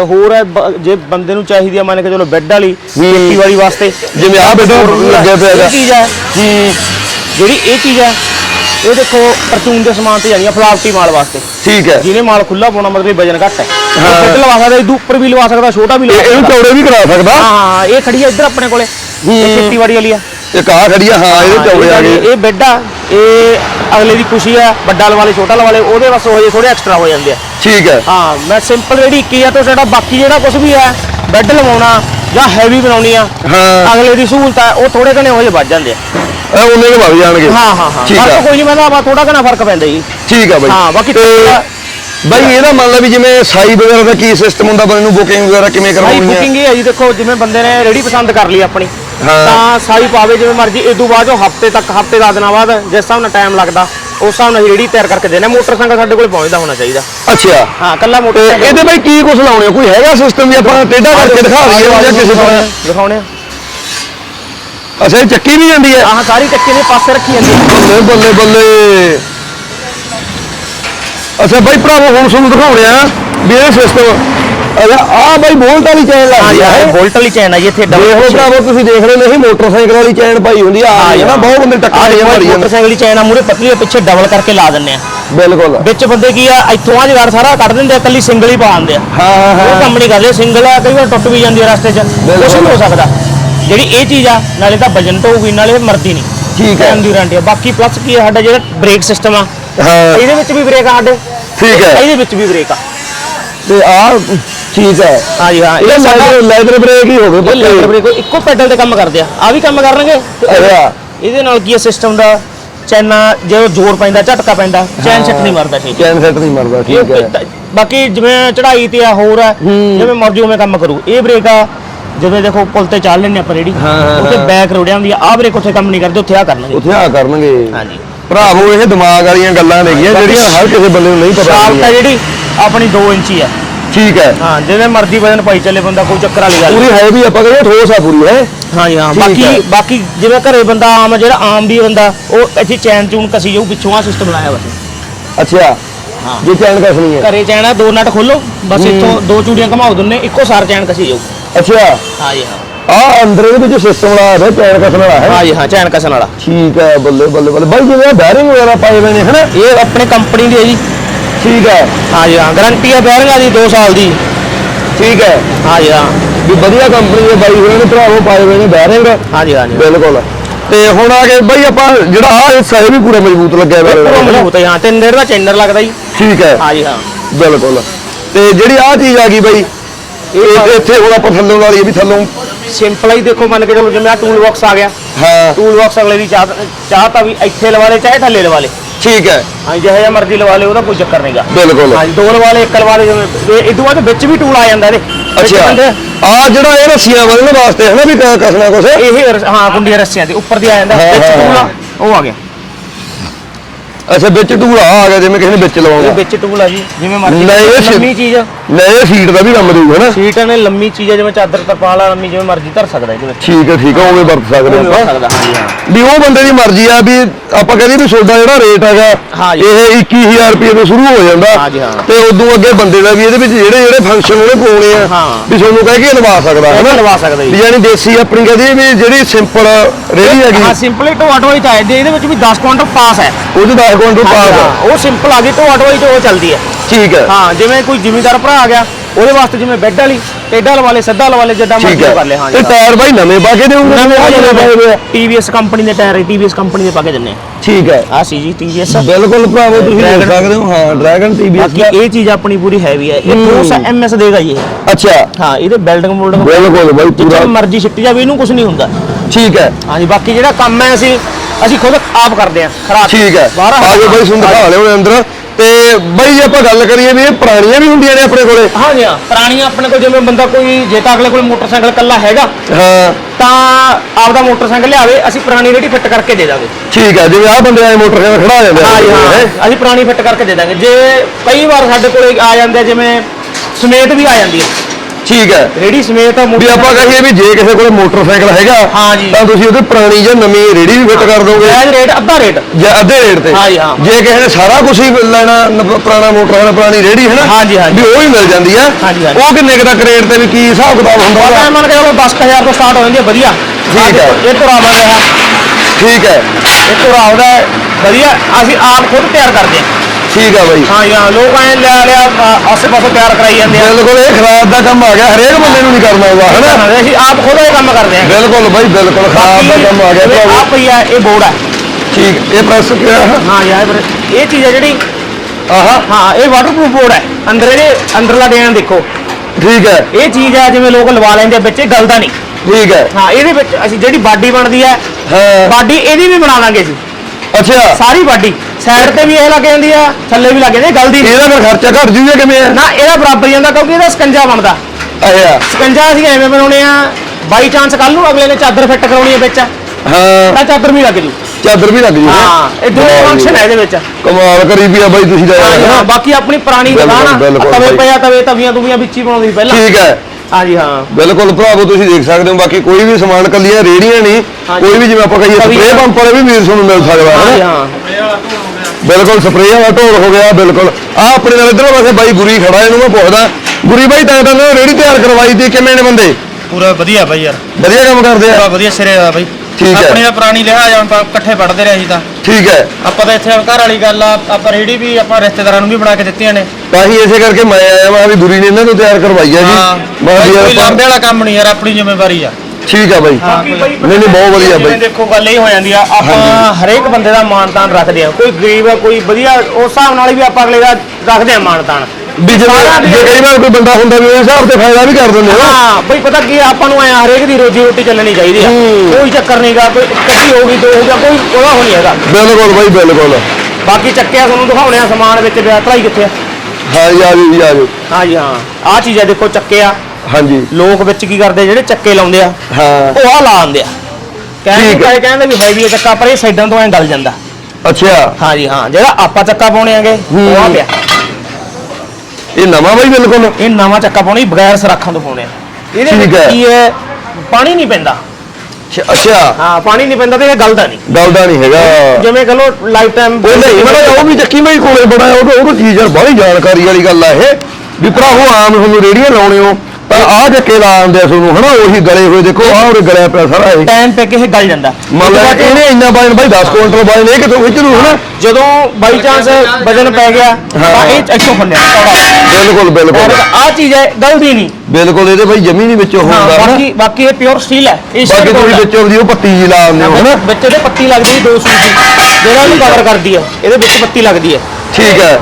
ਹੋਰ ਹੈ ਜੇ ਬੰਦੇ ਨੂੰ ਚਾਹੀਦੀ ਹੈ ਮੰਨ ਕੇ ਚਲੋ ਬੈੱਡ ਵਾਲੀ ਹੂੰ। ਖੇਤੀਬਾੜੀ ਵਾਸਤੇ। ਜਿਵੇਂ ਆਹ ਬੈੱਡ ਲੱਗਿਆ ਪਿਆ ਹੈਗਾ। ਚੀਜ਼ ਹੈ। ਜਿਹੜੀ ਇਹ ਚੀਜ਼ ਹੈ ਇਹ ਦੇਖੋ ਪਰਚੂਨ ਦੇ ਸਮਾਨ ਤੇ ਜਾਣੀ ਆ ਫਲਾਵਟੀ ਮਾਲ ਵਾਸਤੇ। ਠੀਕ ਹੈ। ਜਿਹਨੇ ਮਾਲ ਖੁੱਲਾ ਪਾਉਣਾ ਮਤਲਬ ਵਜਨ ਘੱਟ ਹੈ। ਹਾਂ। ਬੈੱਡ ਲਵਾ ਸਕਦਾ ਇਹਦੇ ਉੱਪਰ ਵੀ ਲਵਾ ਸਕਦਾ ਛੋਟਾ ਵੀ ਇਹ ਲਵਾ ਇਹਨੂੰ ਸਕਦਾ। ਚੌੜੇ ਵੀ ਕਰਾ ਸਕਦਾ। ਹਾਂ ਹਾਂ ਇਹ ਖੜੀ ਹੈ ਇੱਧਰ ਆਪਣੇ ਕੋਲੇ। ਇਹ ਖੇਤੀਬਾੜੀ ਵਾਲੀ ਆ। ਇੱਕ ਆ ਖੜੀ ਆ ਹਾਂ ਇਹਦੇ ਹਾਂ, ਚੌੜੇ ਆ ਇਹ- ਗਏ ਇਹ ਬੈੱਡ ਆ ਇਹ ਅਗਲੇ ਦੀ ਖੁਸ਼ੀ ਆ ਵੱਡਾ ਲਵਾਲੇ ਛੋਟਾ ਲਵਾਲੇ ਉਹਦੇ ਬਸ ਉਹ ਥੋੜੇ ਐਕਸਟਰਾ ਹੋ ਜਾਂਦੇ ਆ। ਠੀਕ ਹੈ ਹਾਂ ਮੈਂ ਸਿੰਪਲ ਜਿਹੜੀ 21 ਤੋਂ ਜਿਹੜਾ ਬਾਕੀ ਜਿਹੜਾ ਕੁਝ ਵੀ ਹੈ ਬੈੱਡ ਲਵਾਉਣਾ ਜਾਂ ਹੈਵੀ ਬਣਾਉਣੀ ਆ ਹਾਂ। ਅਗਲੇ ਦੀ ਸਹੂਲਤ ਹੈ ਉਹ ਥੋੜੇ ਘਣੇ ਹੋ ਜੇ ਵੱਜ ਜਾਂਦੇ ਆ। ਇਹ ਉਹਨੇ ਕੇ ਵਗ ਜਾਣਗੇ। ਹਾਂ ਹਾਂ ਹਾਂ। ਆ। ਕੋਈ ਨਹੀਂ ਮੈਂ ਤਾਂ ਥੋੜਾ ਘਣਾ ਫ਼ਰਕ ਪੈਂਦਾ ਜੀ। ਠੀਕ ਆ ਬਾਈ। ਹਾਂ ਬਾਕੀ ਬਾਈ ਇਹਦਾ ਮੰਨ ਲਾ ਵੀ ਜਿਵੇਂ ਸਾਈ ਵਗੈਰਾ ਦਾ ਕੀ ਸਿਸਟਮ ਹੁੰਦਾ ਬੰਦੇ ਨੂੰ ਬੁਕਿੰਗ ਵਗੈਰਾ ਕਿਵੇਂ ਕਰਵਾਉਣੀ ਬੁਕਿੰਗ ਇਹ ਹੈ ਜੀ ਦੇਖੋ ਜਿਵੇਂ ਬੰਦੇ ਨੇ ਰੇੜੀ ਪਸੰਦ ਕਰ ਲਈ ਆਪਣੀ ਹਾਂ। ਤਾਂ ਸਾਈ ਪਾਵੇ ਜਿਵੇਂ ਮਰਜ਼ੀ ਇਸ ਤੋਂ ਬਾਅਦ ਉਹ ਹਫ਼ਤੇ ਤੱਕ ਹਫ਼ਤੇ ਦਾ ਦਿਨਾਂ ਬਾਅਦ ਜਿਸ ਹਿਸਾਬ ਨਾਲ ਟਾਈਮ ਲੱਗਦਾ ਉਸ ਹਿਸਾਬ ਨਾਲ ਰੇੜੀ ਤਿਆਰ ਕਰਕੇ ਦੇਣਾ ਮੋਟਰਸਾਈਕਲ ਸਾਡੇ ਕੋਲ ਪਹੁੰਚਦਾ ਹੋਣਾ ਚਾਹੀਦਾ। ਅੱਛਾ। ਹਾਂ ਕੱਲਾ ਮੋਟਰਸਾਈਕਲ ਇਹਦੇ ਬਾਈ ਕੀ ਕੁਝ ਲਾਉਣੇ? ਕੋਈ ਹੈਗਾ ਸਿਸਟਮ ਵੀ ਆਪਾਂ ਟੇਢਾ ਕਰਕੇ ਦਿਖਾ ਦਈਏ ਜਾਂ ਕਿਸੇ ਤਰ੍ਹਾਂ? ਦਿਖਾਉਣੇ ਆ। ਅੱਛਾ ਚੱਕੀ ਵੀ ਜਾਂਦੀ ਹੈ? ਆਹ ਸਾਰੀ ਚੱਕੇ ਦੇ ਪਾਸੇ ਰੱਖੀ ਜਾਂਦੀ ਹੈ। ਬੱਲੇ ਬੱਲੇ ਬੱਲੇ। ਅੱਛਾ ਬਾਈ ਭਰਾਵੋ ਹੁਣ ਤੁਹਾਨੂੰ ਦਿਖਾਉਣੇ ਆ ਵੀ ਇਹ ਸਿਸਟਮ ਆ ਬਾਈ ਬੋਲਟ ਵਾਲੀ ਚੈਨ ਲੱਗਦੀ ਆ। ਹਾਂ ਇਹ। ਬੋਲਟ ਵਾਲੀ ਚੈਨ ਆ ਜੀ ਇੱਥੇ ਦੇਖੋ ਡਬਲ ਭਰਾਵੋ ਤੁਸੀਂ ਦੇਖ ਰਹੇ ਨਹੀਂ ਮੋਟਰਸਾਈਕਲ ਵਾਲੀ ਚੈਨ ਪਾਈ ਹੁੰਦੀ ਆ। ਆ ਨਾ ਬਹੁਤ ਬੰਦੇ ਟੱਕਰ ਆ ਦੇ ਮਾਰੀ ਜਾਂਦੇ ਮੋਟਰਸਾਈਕਲ ਦੀ ਚੈਨ ਆ ਮੂਰੇ ਪਤਲੀ ਆ ਪਿੱਛੇ ਡਬਲ ਕਰਕੇ ਲਾ ਦਿੰਨੇ ਆ। ਬਿਲਕੁਲ। ਵਿੱਚ ਬੰਦੇ ਕੀ ਆ ਇੱਥੋਂ ਆ ਜਗਾੜ ਸਾਰਾ ਕੱਢ ਦਿੰਦੇ ਆ ਇਕੱਲੀ ਸਿੰਗਲ ਹੀ ਪਾ ਦਿੰਦੇ ਆ। ਹਾਂ ਹਾਂ ਉਹ ਹਾਂ ਕੰਮ ਨਹੀਂ ਕਰਦੇ ਸਿੰਗਲ ਆ ਕਈ ਵਾਰ ਟੁੱਟ ਵੀ ਜਾਂਦੀ ਆ ਰਸਤੇ 'ਚ। ਨਹੀਂ ਹੋ ਸਕਦਾ। ਜਿਹੜੀ ਇਹ ਚੀਜ਼ ਆ ਨਾਲੇ ਤਾਂ ਵਜਨ ਢੋਊਗੀ ਨਾਲੇ ਮਰਦੀ ਨਹੀਂ ਠੀਕ ਹੈ। ਆ ਬਾਕੀ ਪਲੱਸ ਕੀ ਆ ਸਾਡਾ ਜਿਹੜਾ ਬ੍ਰੇਕ ਸਿਸਟਮ ਆ ਹਾਂ। ਇਹਦੇ ਵਿੱਚ ਵੀ ਬ੍ਰੇਕ ਆ ਸਾਡੇ। ਠੀਕ ਹੈ। ਇਹਦੇ ਵਿੱਚ ਵੀ ਬ੍ਰੇਕ ਆ। ਤੇ ਆ ਠੀਕ ਹੈ। ਹਾਂਜੀ ਹਾਂ ਇਹ ਸਾਡਾ- ਲੈਦਰ ਬ੍ਰੇਕ ਹੀ ਹੋਵੇ ਇਹ ਲੈਦਰ ਬ੍ਰੇਕ ਇੱਕੋ ਪੈਡਲ ਤੇ ਕੰਮ ਕਰਦੇ ਆ। ਆ ਵੀ ਕੰਮ ਕਰਨਗੇ ਅੱਛਾ। ਇਹਦੇ ਨਾਲ ਕੀ ਸਿਸਟਮ ਦਾ ਚੈਨਾ ਜਦੋਂ ਜ਼ੋਰ ਪੈਂਦਾ ਝਟਕਾ ਪੈਂਦਾ ਚੈਨ ਛੱਟ ਨਹੀਂ ਮਾਰਦਾ ਛੇਤੀ ਚੈਨ ਸੈੱਟ ਨਹੀਂ ਮਰਦਾ ਠੀਕ ਹੈ। ਬਾਕੀ ਜਿਵੇਂ ਚੜਾਈ ਤੇ ਆ ਹੋਰ ਆ ਜਿਵੇਂ ਮਰਜ਼ੀ ਉਵੇਂ ਕੰਮ ਕਰੂ। ਇਹ ਬ੍ਰੇਕ ਆ ਜਿਵੇਂ ਦੇਖੋ ਪੁਲ ਤੇ ਚੱਲ ਲੈਣੇ ਆਪਾਂ ਰੇੜੀ ਉੱਥੇ। ਬੈਕ ਰੋੜਿਆਂ ਦੀ ਆ। ਬ੍ਰੇਕ ਉੱਥੇ ਕੰਮ ਨਹੀਂ ਕਰਦੇ ਉੱਥੇ ਆ ਕਰਨਗੇ। ਉੱਥੇ ਆ ਕਰਨਗੇ। ਹਾਂਜੀ। ਭਰਾਵੋ ਇਹ ਦਿਮਾਗ ਵਾਲੀਆਂ ਗੱਲਾਂ ਨੇਗੀਆਂ ਜਿਹੜੀਆਂ ਹਰ ਕਿਸੇ ਬੰਦੇ ਨੂੰ ਨਹੀਂ ਪਤਾ ਸ਼ਾਫਟ ਆ। ਜਿਹੜੀ ਆਪਣੀ 2 ਇੰਚੀ ਆ ਠੀਕ ਹੈ। ਹਾਂ ਜਿਵੇਂ ਮਰਜ਼ੀ ਵਜਨ ਪਾਈ ਚੱਲੇ ਬੰਦਾ ਕੋਈ ਚੱਕਰ ਵਾਲੀ ਗੱਲ। ਪੂਰੀ ਹੈ ਵੀ ਆਪਾਂ ਕਹਿੰਦੇ ਠੋਸ ਆ ਪੂਰੀ ਹੈ। ਹਾਂ ਬਾਕੀ ਹੈ। ਬਾਕੀ ਜਿਵੇਂ ਘਰੇ ਬੰਦਾ ਆਮ ਜਿਹੜਾ ਆਮ ਵੀ ਬੰਦਾ ਉਹ ਇੱਥੇ ਚੈਨ ਚੂਨ ਕਸੀ ਜਾਊ ਪਿੱਛੋਂ ਆ ਸਿਸਟਮ ਲਾਇਆ ਬਸ ਅੱਛਾ ਹਾਂ। ਜੇ ਚੈਨ ਕਸਣੀ ਹੈ। ਘਰੇ ਚੈਨ ਆ ਦੋ ਨਟ ਖੋਲੋ ਬਸ ਇੱਥੋਂ ਦੋ ਚੂੜੀਆਂ ਘਮਾਓ ਦੋਨੇ ਇੱਕੋ ਸਾਰ ਚੈਨ ਕਸੀ ਜਾਊ। ਅੱਛਾ। ਹਾਂਜੀ ਹਾਂ। ਆ ਅੰਦਰ ਇਹਦੇ ਵਿੱਚ ਸਿਸਟਮ ਲਾਇਆ ਹੋਇਆ ਚੈਨ ਕਸਣ ਵਾਲਾ ਹੈ। ਹਾਂਜੀ ਹਾਂ ਚੈਨ ਕਸਣ ਵਾਲਾ। ਠੀਕ ਹੈ ਬੱਲੇ ਬੱਲੇ ਬੱਲੇ। ਬਾਈ ਜਿਵੇਂ ਬੈਰਿੰਗ ਵਗੈਰਾ ਪਾਏ ਹੋਏ ਨੇ ਹਨਾ? ਇਹ ਆਪਣੇ ਕੰਪਨੀ ਦੀ ਹੈ ਜੀ। ਠੀਕ ਹੈ। ਹਾਂਜੀ ਹਾਂ ਗਾਰੰਟੀ ਹੈ ਬੈਰਿੰਗਾਂ ਦੀ 2 ਸਾਲ ਦੀ। ਠੀਕ ਹੈ। ਹਾਂਜੀ ਹਾਂ। ਵੀ ਵਧੀਆ ਕੰਪਨੀ ਦੇ ਬਾਈ ਹੋਏ ਨੇ ਭਰਾਵੋ ਪਾਏ ਹੋਏ ਨੇ ਬੈਰਿੰਗ ਹਾਂਜੀ ਹਾਂਜੀ। ਬਿਲਕੁਲ। ਤੇ ਹੁਣ ਆ ਕੇ ਬਾਈ ਆਪਾਂ ਜਿਹੜਾ ਆ ਹਿੱਸਾ ਇਹ ਵੀ ਪੂਰਾ ਮਜ਼ਬੂਤ ਲੱਗਿਆ ਹੋਇਆ। ਪੂਰਾ ਮਜ਼ਬੂਤ ਹੈ ਹਾਂ ਤਿੰਨ ਡੇਢ ਦਾ ਚੈਨਰ ਲੱਗਦਾ ਜੀ। ਠੀਕ ਹੈ। ਹਾਂਜੀ ਹਾਂ। ਬਿਲਕੁਲ। ਤੇ ਜਿਹੜੀ ਆ ਚੀਜ਼ ਆ ਗਈ ਬਾਈ ਇਹ ਇੱਥੇ ਹੁਣ ਆਪਾਂ ਥੱਲੋਂ ਵਾਲੀ ਇਹ ਵੀ ਥੱਲੋਂ। ਸਿੰਪਲ ਹੀ ਦੇਖੋ ਮੰਨ ਕੇ ਚਲੋ ਜਿਵੇਂ ਆ ਟੂਲ ਬਾਕਸ ਆ ਗਿਆ। ਹਾਂ। ਟੂਲ ਬਾਕਸ ਅਗਲੇ ਦੀ ਚਾਹ ਚਾਹ ਤਾਂ ਵੀ ਇੱਥੇ ਲਵਾ ਲੇ ਚਾਹੇ ਥੱਲੇ ਲਵਾ ਲੇ। ਠੀਕ ਹੈ। ਹਾਂਜੀ ਜਿਹੋ ਜਿਹਾ ਮਰਜ਼ੀ ਲਵਾ ਲੇ ਉਹਦਾ ਕੋਈ ਚੱਕਰ ਨਹੀਂਗਾ ਬਿਲਕੁਲ। ਹਾਂਜੀ ਦੋ ਲਵਾ ਲੇ ਇੱਕ ਲਵਾ ਲੇ ਇਦੋਂ ਬਾਅਦ ਵਿੱਚ ਵੀ ਟੂਲ ਆ ਜਾਂਦਾ ਇਹਦੇ। ਅੱਛਾ। ਆ ਜਿਹੜਾ ਇਹ ਰੱਸੀਆਂ ਬੰਨਣ ਵਾਸਤੇ ਹੈ ਨਾ ਵੀ ਕਸਣਾ ਕੁਛ। ਇਹ ਹਾਂ ਕੁੰਡੀਆਂ ਰੱਸੀਆਂ ਦੇ ਉੱਪਰ ਦੀ ਆ ਜਾਂਦਾ ਹਾਂ, ਵਿੱਚ ਹਾਂ, ਟੂਲ ਹਾਂ। ਉਹ ਆ ਗਿਆ। ਅੱਛਾ ਵਿੱਚ ਟੂਲ ਆ ਗਿਆ ਜਿਵੇਂ ਕਿਸੇ ਨੇ ਵਿੱਚ ਇਹ ਲਵਾਉਣਾ ਵਿੱਚ ਟੂਲ ਆ ਜੀ ਜਿਵੇਂ ਮਰਜ਼ੀ ਨਹੀਂ, ਇਹ ਸੀ- ਲੰਮੀ ਚੀਜ਼ ਆ। ਲੈ ਇਹ ਸੀਟ ਦਾ ਵੀ ਕੰਮ ਦਊਗਾ ਨਾ? ਸੀਟ ਨੇ ਲੰਮੀ ਚੀਜ਼ ਆ ਜਿਵੇਂ ਚਾਦਰ ਤਰਪਾਲ ਵਾਲਾ ਲੰਮੀ ਜਿਵੇਂ ਮਰਜ਼ੀ ਧਰ ਸਕਦਾ ਇਹਦੇ ਵਿੱਚ। ਠੀਕ ਹੈ ਠੀਕ ਹੈ ਉਵੇਂ ਵਰਤ ਸਕਦੇ ਹੋ ਆਪਾਂ। ਸਕਦਾ ਹਾਂਜੀ ਹਾਂ। ਵੀ ਉਹ ਬੰਦੇ ਦੀ ਮਰਜ਼ੀ ਆ ਵੀ ਆਪਾਂ ਕਹਿੰਦੇ ਵੀ ਤੁਹਾਡਾ ਜਿਹੜਾ ਰੇਟ ਹੈਗਾ ਹਾਂ ਜੀ। ਇਹ 21000 ਰੁਪਏ ਤੋਂ ਸ਼ੁਰੂ ਹੋ ਜਾਂਦਾ। ਹਾਂ ਜੀ, ਹਾਂ। ਤੇ ਉਦੋਂ ਅੱਗੇ ਬੰਦੇ ਦਾ ਵੀ ਇਹਦੇ ਵਿੱਚ ਜਿਹੜੇ ਜਿਹੜੇ ਫੰਕਸ਼ਨ ਉਹਨੇ ਪਾਉਣੇ ਆ ਹਾਂ। ਵੀ ਤੁਹਾਨੂੰ ਕਹਿ ਕੇ ਲਵਾ ਸਕਦਾ ਹੈ ਨਾ? ਲਵਾ ਸਕਦਾ ਜੀ। ਵੀ ਯਾਨੀ ਦੇਸੀ ਆਪਣੀ ਕਹਦੀ ਵੀ ਜਿਹੜੀ ਸਿੰਪਲ ਰੇਹੜੀ ਹਾਂ ਹੈਗੀ ਸਿੰਪਲੀ ਟੋਆਟੋ ਵਾਲੀ ਤਾਂ ਹੈ ਦੇ ਇਹਦੇ ਵਿੱਚ ਵੀ 10 ਕੁਇੰਟਲ ਪਾਸ ਹੈ। ਉਹਦੇ 10 ਕੁਇੰਟਲ ਪਾਸ ਆ ਉਹ ਸਿੰਪਲ ਆ ਗਈ ਟੋਆਟੋ ਵਾਲੀ ਤੇ ਉਹ ਚੱਲਦੀ ਹੈ। ਠੀਕ ਹੈ। ਹਾਂ ਜਿਵੇਂ ਕੋਈ ਜ਼ਿਮੀਦਾਰ ਭਰਾ ਆ ਗਿਆ ਉਹਦੇ ਵਾਸਤੇ ਜਿਵੇਂ ਬੈੱਡ ਵਾਲੀ ਟੇਡਾ ਲਵਾ ਲੇ ਸਿੱਧਾ ਲਵਾ ਲੇ ਜਿੱਦਾਂ ਮਰਜ਼ੀ ਕਰ ਲੈ ਹਾਂ ਤੇ ਟਾਇਰ ਬਾਈ ਨਵੇਂ ਪਾ ਕੇ ਦੇਉਂਗੇ ਨਵੇਂ ਪਾਏ ਹੋਏ? TVS ਕੰਪਨੀ ਦੇ ਟਾਇਰ TVS ਕੰਪਨੀ ਦੇ ਪਾ ਕੇ ਦਿੰਨੇ ਠੀਕ ਹੈ। ਆ ਸੀ ਜੀ TVS ਬਿਲਕੁਲ ਭਰਾਵੋ ਤੁਸੀਂ ਦੇਖ ਸਕਦੇ ਹੋ ਹਾਂ ਡਰੈਗਨ ਬਾਕੀ ਟੀਵੀ ਇਹ ਚੀਜ਼ ਆਪਣੀ ਪੂਰੀ ਹੈਵੀ ਹੈ। ਇਹ ਹੂੰ। 200 MS ਦੇਗਾ ਜੀ ਇਹ। ਅੱਛਾ। ਹਾਂ ਇਹਦੇ ਬਿਲਡਿੰਗ ਮੋਲਡਿੰਗ ਬਿਲਕੁਲ ਬਾਈ ਪੂਰਾ। ਮਰਜ਼ੀ ਛਿੱਟੀ ਜਾਵੇ ਇਹਨੂੰ ਕੁਝ ਨਹੀਂ ਹੁੰਦਾ। ਠੀਕ ਹੈ। ਹਾਂਜੀ ਬਾਕੀ ਜਿਹੜਾ ਕੰਮ ਹੈ ਅਸੀਂ ਅਸੀਂ ਖੁਦ ਆਪ ਕਰਦੇ ਹਾਂ। ਖਰਾਬ ਠੀਕ ਹੈ। ਆਜੋ ਬਾਈ ਤੁਹਾਨੂੰ ਦਿਖਾ ਲਿਓ ਅੰਦਰ। ਤੇ ਬਾਈ ਜੇ ਆਪਾਂ ਗੱਲ ਕਰੀਏ ਵੀ ਇਹ ਪੁਰਾਣੀਆਂ ਵੀ ਹੁੰਦੀਆਂ ਨੇ ਆਪਣੇ ਕੋਲੇ। ਹਾਂ ਜੀ ਹਾਂ। ਪੁਰਾਣੀਆਂ ਆਪਣੇ ਕੋਲ ਜਿਵੇਂ ਬੰਦਾ ਕੋਈ ਜੇ ਤਾਂ ਅਗਲੇ ਕੋਲ ਮੋਟਰਸਾਈਕਲ ਕੱਲਾ ਹੈਗਾ ਹਾਂ। ਤਾਂ ਆਪਦਾ ਮੋਟਰਸਾਈਕਲ ਲਿਆਵੇ ਅਸੀਂ ਪੁਰਾਣੀ ਰੇੜੀ ਫਿੱਟ ਕਰਕੇ ਦੇ ਦਾਂਗੇ। ਠੀਕ ਹੈ ਜਿਵੇਂ ਆਹ ਬੰਦੇ ਆਏ ਮੋਟਰਸਾਈਕਲ ਖੜਾ ਜਾਂਦੇ ਹਾਂ ਜੀ ਹਾਂ? ਅਸੀਂ ਪੁਰਾਣੀ ਫਿੱਟ ਕਰਕੇ ਦੇ ਦਾਂਗੇ। ਜੇ ਕਈ ਵਾਰ ਸਾਡੇ ਕੋਲੇ ਆ ਜਾਂਦੇ ਆ ਜਿਵੇਂ ਸਮੇਤ ਵੀ ਆ ਜਾਂਦੀ ਹੈ। ਠੀਕ ਹੈ ਰੇੜੀ ਸਮੇਤ ਵੀ ਆਪਾਂ ਕਹੀਏ ਵੀ ਜੇ ਕਿਸੇ ਕੋਲੇ ਮੋਟਰਸਾਈਕਲ ਹੈਗਾ ਹਾਂ ਜੀ। ਤਾਂ ਤੁਸੀਂ ਉਹਦੇ ਪੁਰਾਣੀ ਜਾਂ ਨਵੀਂ ਰੇੜੀ ਵੀ ਫਿੱਟ ਕਰ ਦੋਗੇ ਜਾਇਜ਼ ਰੇਟ ਅੱਧਾ ਰੇਟ ਜਾਂ ਅੱਧੇ ਰੇਟ ਤੇ ਹਾਂ ਜੀ, ਹਾਂ। ਜੇ ਕਿਸੇ ਨੇ ਸਾਰਾ ਕੁਝ ਹੀ ਲੈਣਾ ਨ- ਪੁਰਾਣਾ ਮੋਟਰਸਾਈਕਲ ਪੁਰਾਣੀ ਰੇੜੀ ਹੈ ਨਾ ਹਾਂ ਜੀ, ਹਾਂ ਜੀ। ਵੀ ਉਹ ਹੀ ਮਿਲ ਜਾਂਦੀ ਆ ਹਾਂ ਜੀ, ਹਾਂ ਜੀ। ਉਹ ਕਿੰਨੇ ਕੁ ਰੇਟ ਤੇ ਵੀ ਕੀ ਹਿਸਾਬ ਕਿਤਾਬ ਹੁੰਦਾ ਉਹਦਾ? ਹੈ ਮੰਨ ਕੇ ਚਲੋ 10000 ਤੋਂ ਸਟਾਰਟ ਹੋ ਜਾਂਦੀ ਹੈ ਵਧੀਆ ਠੀਕ ਹੈ। ਇਹ ਤੋਂ ਆਵਾ ਹੈ ਠੀਕ ਹੈ ਇਹ ਆਉਂਦਾ ਹੈ ਵਧੀਆ ਅਸੀਂ ਆਪ ਖੁਦ ਤਿਆਰ ਕਰਦੇ ਹਾਂ ਠੀਕ ਹੈ ਬਾਈ। ਹਾਂ ਹਾਂ ਲੋਕ ਐ ਲਿਆ ਲਿਆ ਆਸੇ ਪਾਸੇ ਤਿਆਰ ਕਰਾਈ ਜਾਂਦੇ ਆ। ਬਿਲਕੁਲ ਇਹ ਖਰਾਬ ਦਾ ਕੰਮ ਆ ਗਿਆ ਹਰੇਕ ਬੰਦੇ ਨੂੰ ਨਹੀਂ ਕਰਨਾ ਆਉਂਦਾ ਹੈ ਨਾ ਅਸੀਂ ਆਪ ਖੁਦ ਇਹ ਕੰਮ ਕਰਦੇ ਹਾਂ ਬਿਲਕੁਲ ਬਾਈ ਬਿਲਕੁਲ ਖਰਾਬ ਦਾ ਕੰਮ ਆ ਗਿਆ ਆ ਭਰਾਵੋ ਪਈ ਆ ਇਹ ਬੋਰਡ ਹੈ ਠੀਕ ਇਹ ਪ੍ਰੈਸ ਕਿਹਾ ਹੈ? ਯਾਰ ਇਹ ਚੀਜ਼ ਹੈ ਜਿਹੜੀ ਆਹਾ। ਹਾਂ ਇਹ ਵਾਟਰਪ੍ਰੂਫ ਬੋਰਡ ਹੈ ਅੰਦਰ ਇਹਦੇ ਅੰਦਰਲਾ ਡਿਜ਼ਾਈਨ ਦੇਖੋ। ਠੀਕ ਹੈ। ਇਹ ਚੀਜ਼ ਹੈ ਜਿਵੇਂ ਲੋਕ ਲਵਾ ਲੈਂਦੇ ਆ ਵਿੱਚ ਗਲਦਾ ਨਹੀਂ। ਠੀਕ ਹੈ। ਹਾਂ ਇਹਦੇ ਵਿੱਚ ਅਸੀਂ ਜਿਹੜੀ ਬਾਡੀ ਬਣਦੀ ਹੈ ਹਾਂ। ਬਾਡੀ ਇਹਦੀ ਵੀ ਬਣਾ ਦਾਂਗੇ ਅਸੀਂ। ਅੱਛਾ। ਸਾਰੀ ਬਾਡੀ। ਸਾਈਡ ਤੇ ਵੀ ਇਹ ਲੱਗ ਜਾਂਦੀ ਆ ਥੱਲੇ ਵੀ ਲੱਗ ਜਾਂਦੀ ਆ, ਗਲਦੀ ਨਹੀਂ। ਇਹਦਾ ਫਿਰ ਖਰਚਾ ਘਟ ਜੂਗਾ ਕਿਵੇਂ ਆ? ਨਾ ਇਹਦਾ ਬਰਾਬਰ ਹੀ ਜਾਂਦਾ ਕਿਉਂਕਿ ਇਹਦਾ ਸਕੰਜਾ ਬਣਦਾ। ਅੱਛਾ। ਸਕੰਜਾ ਅਸੀਂ ਐਵੇਂ ਬਣਾਉਣੇ ਆ ਬਾਈ ਚਾਂਸ ਕੱਲ ਨੂੰ ਅਗਲੇ ਨੇ ਚਾਦਰ ਫਿੱਟ ਕਰਾਉਣੀ ਹੈ ਵਿੱਚ। ਹਾਂ। ਤਾਂ ਚਾਦਰ ਵੀ ਲੱਗ ਜੂ। ਚਾਦਰ ਵੀ ਲੱਗ ਜੂ। ਹੈਂ? ਇਹ ਦੋ ਫੰਕਸ਼ਨ ਹੈ ਇਹਦੇ ਵਿੱਚ। ਕਮਾਲ ਕਰੀ ਵੀ ਆ ਬਾਈ ਤੁਸੀਂ ਤਾਂ। ਹਾਂ ਯਾਰ? ਬਾਕੀ ਆਪਣੀ ਪੁਰਾਣੀ ਬਿਲਕੁਲ, ਦੁਕਾਨ ਆ। ਬਿਲਕੁਲ ਤਵੇ ਬਾਈ। ਪਿਆ ਤਵੇ ਤਵੀਆਂ ਤੁਵੀਆਂ ਵਿੱਚ ਹੀ ਬਣਾਉਂਦੀ ਪਹਿਲਾਂ। ਠੀਕ ਹੈ। ਹਾਂ ਜੀ ਹਾਂ। ਬਿਲਕੁਲ ਭਰਾਵੋ ਤੁਸੀਂ ਦੇਖ ਸਕਦੇ ਹੋ ਬਾਕੀ ਕੋਈ ਵੀ ਸਮਾਨ ਕੱਲੀਆਂ ਰੇੜੀਆਂ ਨਹੀਂ ਹਾਂਜੀ। ਕੋਈ ਵੀ ਜਿਵੇਂ ਆਪਾਂ ਕਹੀਏ। ਸਪਰੇਅ ਪੰਪ ਵਾਲੇ ਵੀ ਵੀਰ ਤੁਹਾਨੂੰ ਮਿਲ ਸਕਦਾ ਹਾਂ। ਬਿਲਕੁਲ ਸਪਰੇਅ ਵਾਲਾ ਢੋਲ ਹੋ ਗਿਆ ਬਿਲਕੁਲ। ਆ ਆਪਣੇ ਨਾਲ ਇਧਰੋਂ ਪਾਸੇ ਬਾਈ ਗੁਰੀ ਖੜਾ ਇਹਨੂੰ ਮੈਂ ਪੁੱਛਦਾ ਗੁਰੀ ਬਾਈ ਤਾਂ ਤਾਂ ਰੇੜੀ ਤਿਆਰ ਕਰਵਾਈ ਤੀ ਕਿਵੇਂ ਨੇ ਬੰਦੇ? ਪੂਰਾ ਵਧੀਆ ਬਾਈ ਯਾਰ। ਵਧੀਆ ਕੰਮ ਕਰਦੇ ਆ। ਵਧੀਆ ਸਿਰੇ ਦਾ ਬਾਈ। ਠੀਕ ਹੈ। ਆਪਣੀ ਤਾਂ ਪੁਰਾਣੀ ਲਿਆ ਜਾਂ ਆਪਾਂ ਇਕੱਠੇ ਪੜਦੇ ਰਹੇ ਸੀ ਤਾਂ। ਠੀਕ ਹੈ। ਆਪਾਂ ਤਾਂ ਇੱਥੇ ਘਰ ਵਾਲੀ ਗੱਲ ਆ ਆਪਾਂ ਰੇੜੀ ਵੀ ਆਪਾਂ ਰਿਸ਼ਤੇਦਾਰਾਂ ਨੂੰ ਵੀ ਬਣਾ ਕੇ ਦਿੱਤੀਆਂ ਨੇ। ਤਾਂ ਹੀ ਇਸੇ ਕਰਕੇ ਮੈਂ ਆਇਆ ਮੈਂ ਵੀ ਗੁਰੀ ਨੇ ਇਹਨਾਂ ਨੂੰ ਤਿਆਰ ਕਰਵਾਈ ਆ ਹਾਂ। ਜੀ ਮੈਂ ਵੀ ਕੋਈ ਯਾਰ ਲਾਂਬੇ ਵਾਲਾ ਕੰਮ ਨਹੀਂ ਯਾਰ ਆਪਣੀ ਜ਼ਿੰਮੇਵਾਰੀ ਆ। ਠੀਕ ਆ ਬਾਈ। ਨਹੀਂ ਨਹੀਂ ਬਹੁਤ ਵਧੀਆ ਜਿਵੇਂ ਬਾਈ। ਦੇਖੋ ਗੱਲ ਇਹ ਹੋ ਜਾਂਦੀ ਆ ਆਪਾਂ ਹਰੇਕ ਬੰਦੇ ਦਾ ਮਾਨਤਾਨ ਰੱਖਦੇ ਆ। ਕੋਈ ਗਰੀਬ ਆ ਕੋਈ ਵਧੀਆ ਉਸ ਹਿਸਾਬ ਨਾਲ ਵੀ ਆਪਾਂ ਅਗਲੇ ਦਾ ਰੱਖਦੇ ਆ ਮਾਨਤਾਨ। ਵੀ ਜੇ ਸਾਰਾ ਜੇ ਕਈ ਵਾਰ ਕੋਈ ਬੰਦਾ ਹੁੰਦਾ ਵੀ ਉਸ ਹਿਸਾਬ ਤੇ ਫਾਇਦਾ ਵੀ ਕਰ ਦਿੰਦੇ ਹੋ ਹਾਂ ਬਈ ਪਤਾ ਕੀ ਆ, ਆਪਾਂ ਨੂੰ ਐ ਹਰੇਕ ਦੀ ਰੋਜੀ ਰੋਟੀ ਚੱਲਣੀ ਚਾਹੀਦੀ ਆ। ਹੂੰ। ਕੋਈ ਚੱਕਰ ਨਹੀਂਗਾ ਕੋਈ ਕੱਟੀ ਹੋ ਗਈ ਦੋ ਹੋ ਗਿਆ ਕੋਈ ਉਹਦਾ ਹੋ ਨਹੀਂ ਹੈਗਾ। ਬਿਲਕੁਲ ਬਾਈ ਬਿਲਕੁਲ। ਬਾਕੀ ਚੱਕਿਆ ਤੁਹਾਨੂੰ ਦਿਖਾਉਣੇ ਆ ਸਮਾਨ ਵਿੱਚ ਵਿਆਹ ਭਲਾਈ ਕਿੱਥੇ ਆ? ਹਾਂ ਜੀ ਆ ਜੀ ਜੀ ਆ ਜੀ। ਹਾਂ ਜੀ ਹਾਂ। ਆਹ ਚੀਜ਼ਾਂ ਦੇਖੋ ਚੱਕੇ ਆ। ਹਾਂਜੀ। ਲੋਕ ਵਿੱਚ ਕੀ ਕਰਦੇ ਆ, ਜਿਹੜੇ ਚੱਕੇ ਲਾਉਂਦੇ ਆ ਹਾਂ। ਉਹ ਆ ਲਾ ਆਂਦੇ ਆ। ਕਹਿੰਦੇ ਠੀਕ। ਕਹੇ ਕਹਿੰਦੇ ਵੀ ਹੈਵੀ ਚੱਕਾ ਪਰ ਇਹ ਸਾਈਡਾਂ ਤੋਂ ਐ ਗਲ ਜਾਂਦਾ। ਅੱਛਾ। ਹਾਂ ਜੀ ਹਾਂ। ਜਿਹੜਾ ਆਪਾਂ ਚੱਕਾ ਪਾਉਣੇ ਆਗੇ ਉਹ ਆ ਹੂੰ। ਪਿਆ। ਇਹ ਨਵਾਂ ਬਾਈ ਬਿਲਕੁਲ? ਇਹ ਨਵਾਂ ਚੱਕਾ ਪਾਉਣੀ ਬਗੈਰ ਸਰਾਖਾਂ ਤੋਂ ਪਾਉਣੇ। ਆ ਇਹਦੇ ਠੀਕ ਵਿੱਚ ਹੈ। ਕੀ ਹੈ? ਪਾਣੀ ਨਹੀਂ ਪੈਂਦਾ। ਅੱਛਾ- ਅੱਛਾ। ਹਾਂ ਪਾਣੀ ਨਹੀਂ ਪੈਂਦਾ ਤੇ ਇਹ ਗਲਦਾ ਨਹੀਂ। ਗਲਦਾ ਨਹੀਂ ਹੈਗਾ। ਜਿਵੇਂ ਕਹ ਲੋ ਲਾਈਫ ਟਾਈਮ ਉਹ ਨਹੀਂ ਮਤਲਬ ਉਹ ਵੀ ਚੱਕੀ ਬਾਈ ਕੋਲੇ ਬੜਾ ਉਹ ਉਹ ਚੀਜ਼ ਯਾਰ ਬੜੀ ਜਾਣਕਾਰੀ ਵਾਲੀ ਗੱਲ ਆ ਇਹ। ਵੀ ਭਰਾਵੋ ਆਮ ਤੁਹਾਨੂੰ ਰੇੜੀਆਂ ਲਾਉਣੇ ਹੋ ਪਰ ਆਹ ਜੱਕੇ ਲਾ ਆਂਦੇ ਆ ਤੁਹਾਨੂੰ ਹਨਾ ਉਹੀ ਗਲੇ ਹੋਏ ਦੇਖੋ ਆਹ ਉਹਦੇ ਗਲਿਆ ਪਿਆ ਸਾਰਾ ਇਹ। ਟਾਈਮ ਤੇ ਕਿਸੇ ਗਲ ਜਾਂਦਾ। ਮੰਨ ਲਾ ਇਹਨੇ ਇੰਨਾ ਵਜਨ ਬਾਈ 10 ਕੁਇੰਟਲ ਵਜਨ ਇਹ ਕਿਥੋਂ ਖਿੱਚ ਲੂ ਹਨਾ? ਜਦੋਂ ਬਾਈ ਚਾਂਸ ਵਜਨ ਪੈ ਗਿਆ ਤਾਂ ਇਹ ਇੱਥੋਂ ਖੁੱਲਿਆ ਬਿਲਕੁਲ ਬਿਲਕੁਲ। ਆ ਚੀਜ਼ ਹੈ ਗਲਦੀ ਨਹੀਂ। ਬਿਲਕੁਲ ਇਹਦੇ ਬਾਈ ਜਮੀ ਨਹੀਂ ਵਿੱਚੋਂ ਹਾਂ ਹੁੰਦਾ ਹਨਾ? ਬਾਕੀ ਬਾਕੀ ਇਹ ਪਿਓਰ ਸਟੀਲ ਹੈ ਇਹ ਬਾਕੀ ਤੁਸੀਂ। ਵਿੱਚੋਂ ਦੀ ਉਹ ਪੱਤੀ ਜੀ ਲਾ ਆਉਂਦੇ ਹੋ ਹਨਾ? ਵਿੱਚ ਇਹਦੇ ਪੱਤੀ ਲੱਗਦੀ ਹੈ ਦੋ ਸੂਟ ਦੀ ਜਿਹੜਾ ਇਹਨੂੰ ਕਵਰ ਕਰਦੀ ਹੈ ਇਹਦੇ ਵਿੱਚ ਪੱਤੀ ਲੱਗਦੀ ਹੈ। ਠੀਕ ਹੈ।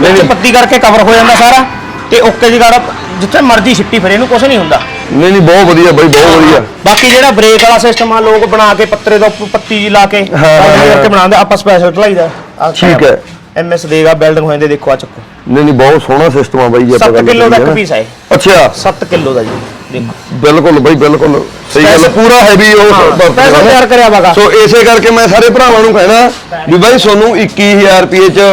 ਵਿੱਚ ਪੱਤੀ ਕਰਕੇ ਕਵਰ ਹੋ ਜਾਂਦਾ ਸਾਰਾ। ਤੇ ਓਕੇ ਦੀ ਗਾੜਾ ਜਿੱਥੇ ਮਰਜ਼ੀ ਛਿੱਟੀ ਫਿਰ ਇਹਨੂੰ ਕੁਝ ਨਹੀਂ ਹੁੰਦਾ ਨਹੀਂ ਨਹੀਂ ਬਹੁਤ ਵਧੀਆ ਬਾਈ ਬਹੁਤ ਵਧੀਆ ਬਾਕੀ ਜਿਹੜਾ ਬ੍ਰੇਕ ਵਾਲਾ ਸਿਸਟਮ ਆ ਲੋਕ ਬਣਾ ਕੇ ਪੱਤਰੇ ਦਾ ਉੱਪਰ ਪੱਤੀ ਜੀ ਲਾ ਕੇ ਹਾਂ, ਹਾਂ, ਬਾਈ ਕਰਕੇ ਹਾਂ। ਬਣਾਉਂਦੇ ਆਪਾਂ ਸਪੈਸ਼ਲ ਢਲਾਈ ਦਾ ਠੀਕ ਹੈ। ਐਮਐਸ ਦੇਗਾ ਬਿਲਡਿੰਗ ਹੋ ਜਾਂਦੇ ਦੇਖੋ ਆ ਚੱਕੋ ਨਹੀਂ ਨਹੀਂ ਬਹੁਤ ਸੋਹਣਾ ਸਿਸਟਮ ਆ ਬਾਈ ਜੀ 7 ਕਿਲੋ ਦਾ ਇੱਕ ਪੀਸ ਹੈ। ਅੱਛਾ 7 ਕਿਲੋ ਦਾ ਜੀ ਦੇਖੋ ਬਿਲਕੁਲ ਬਾਈ ਬਿਲਕੁਲ ਸਹੀ ਗੱਲ ਆ, Special- ਪੂਰਾ ਹੈਵੀ ਉਹ ਹਾਂ, ਵਰਤਦਾ special ਨਾ। ਤਿਆਰ ਕਰਿਆ ਵਾਗਾ। ਸੋ ਇਸੇ ਕਰਕੇ ਮੈਂ ਸਾਰੇ ਭਰਾਵਾਂ ਨੂੰ ਕਹਿਣਾ ਵੀ ਬਾਈ ਤੁਹਾਨੂੰ 21000 ਰੁਪਏ ਚ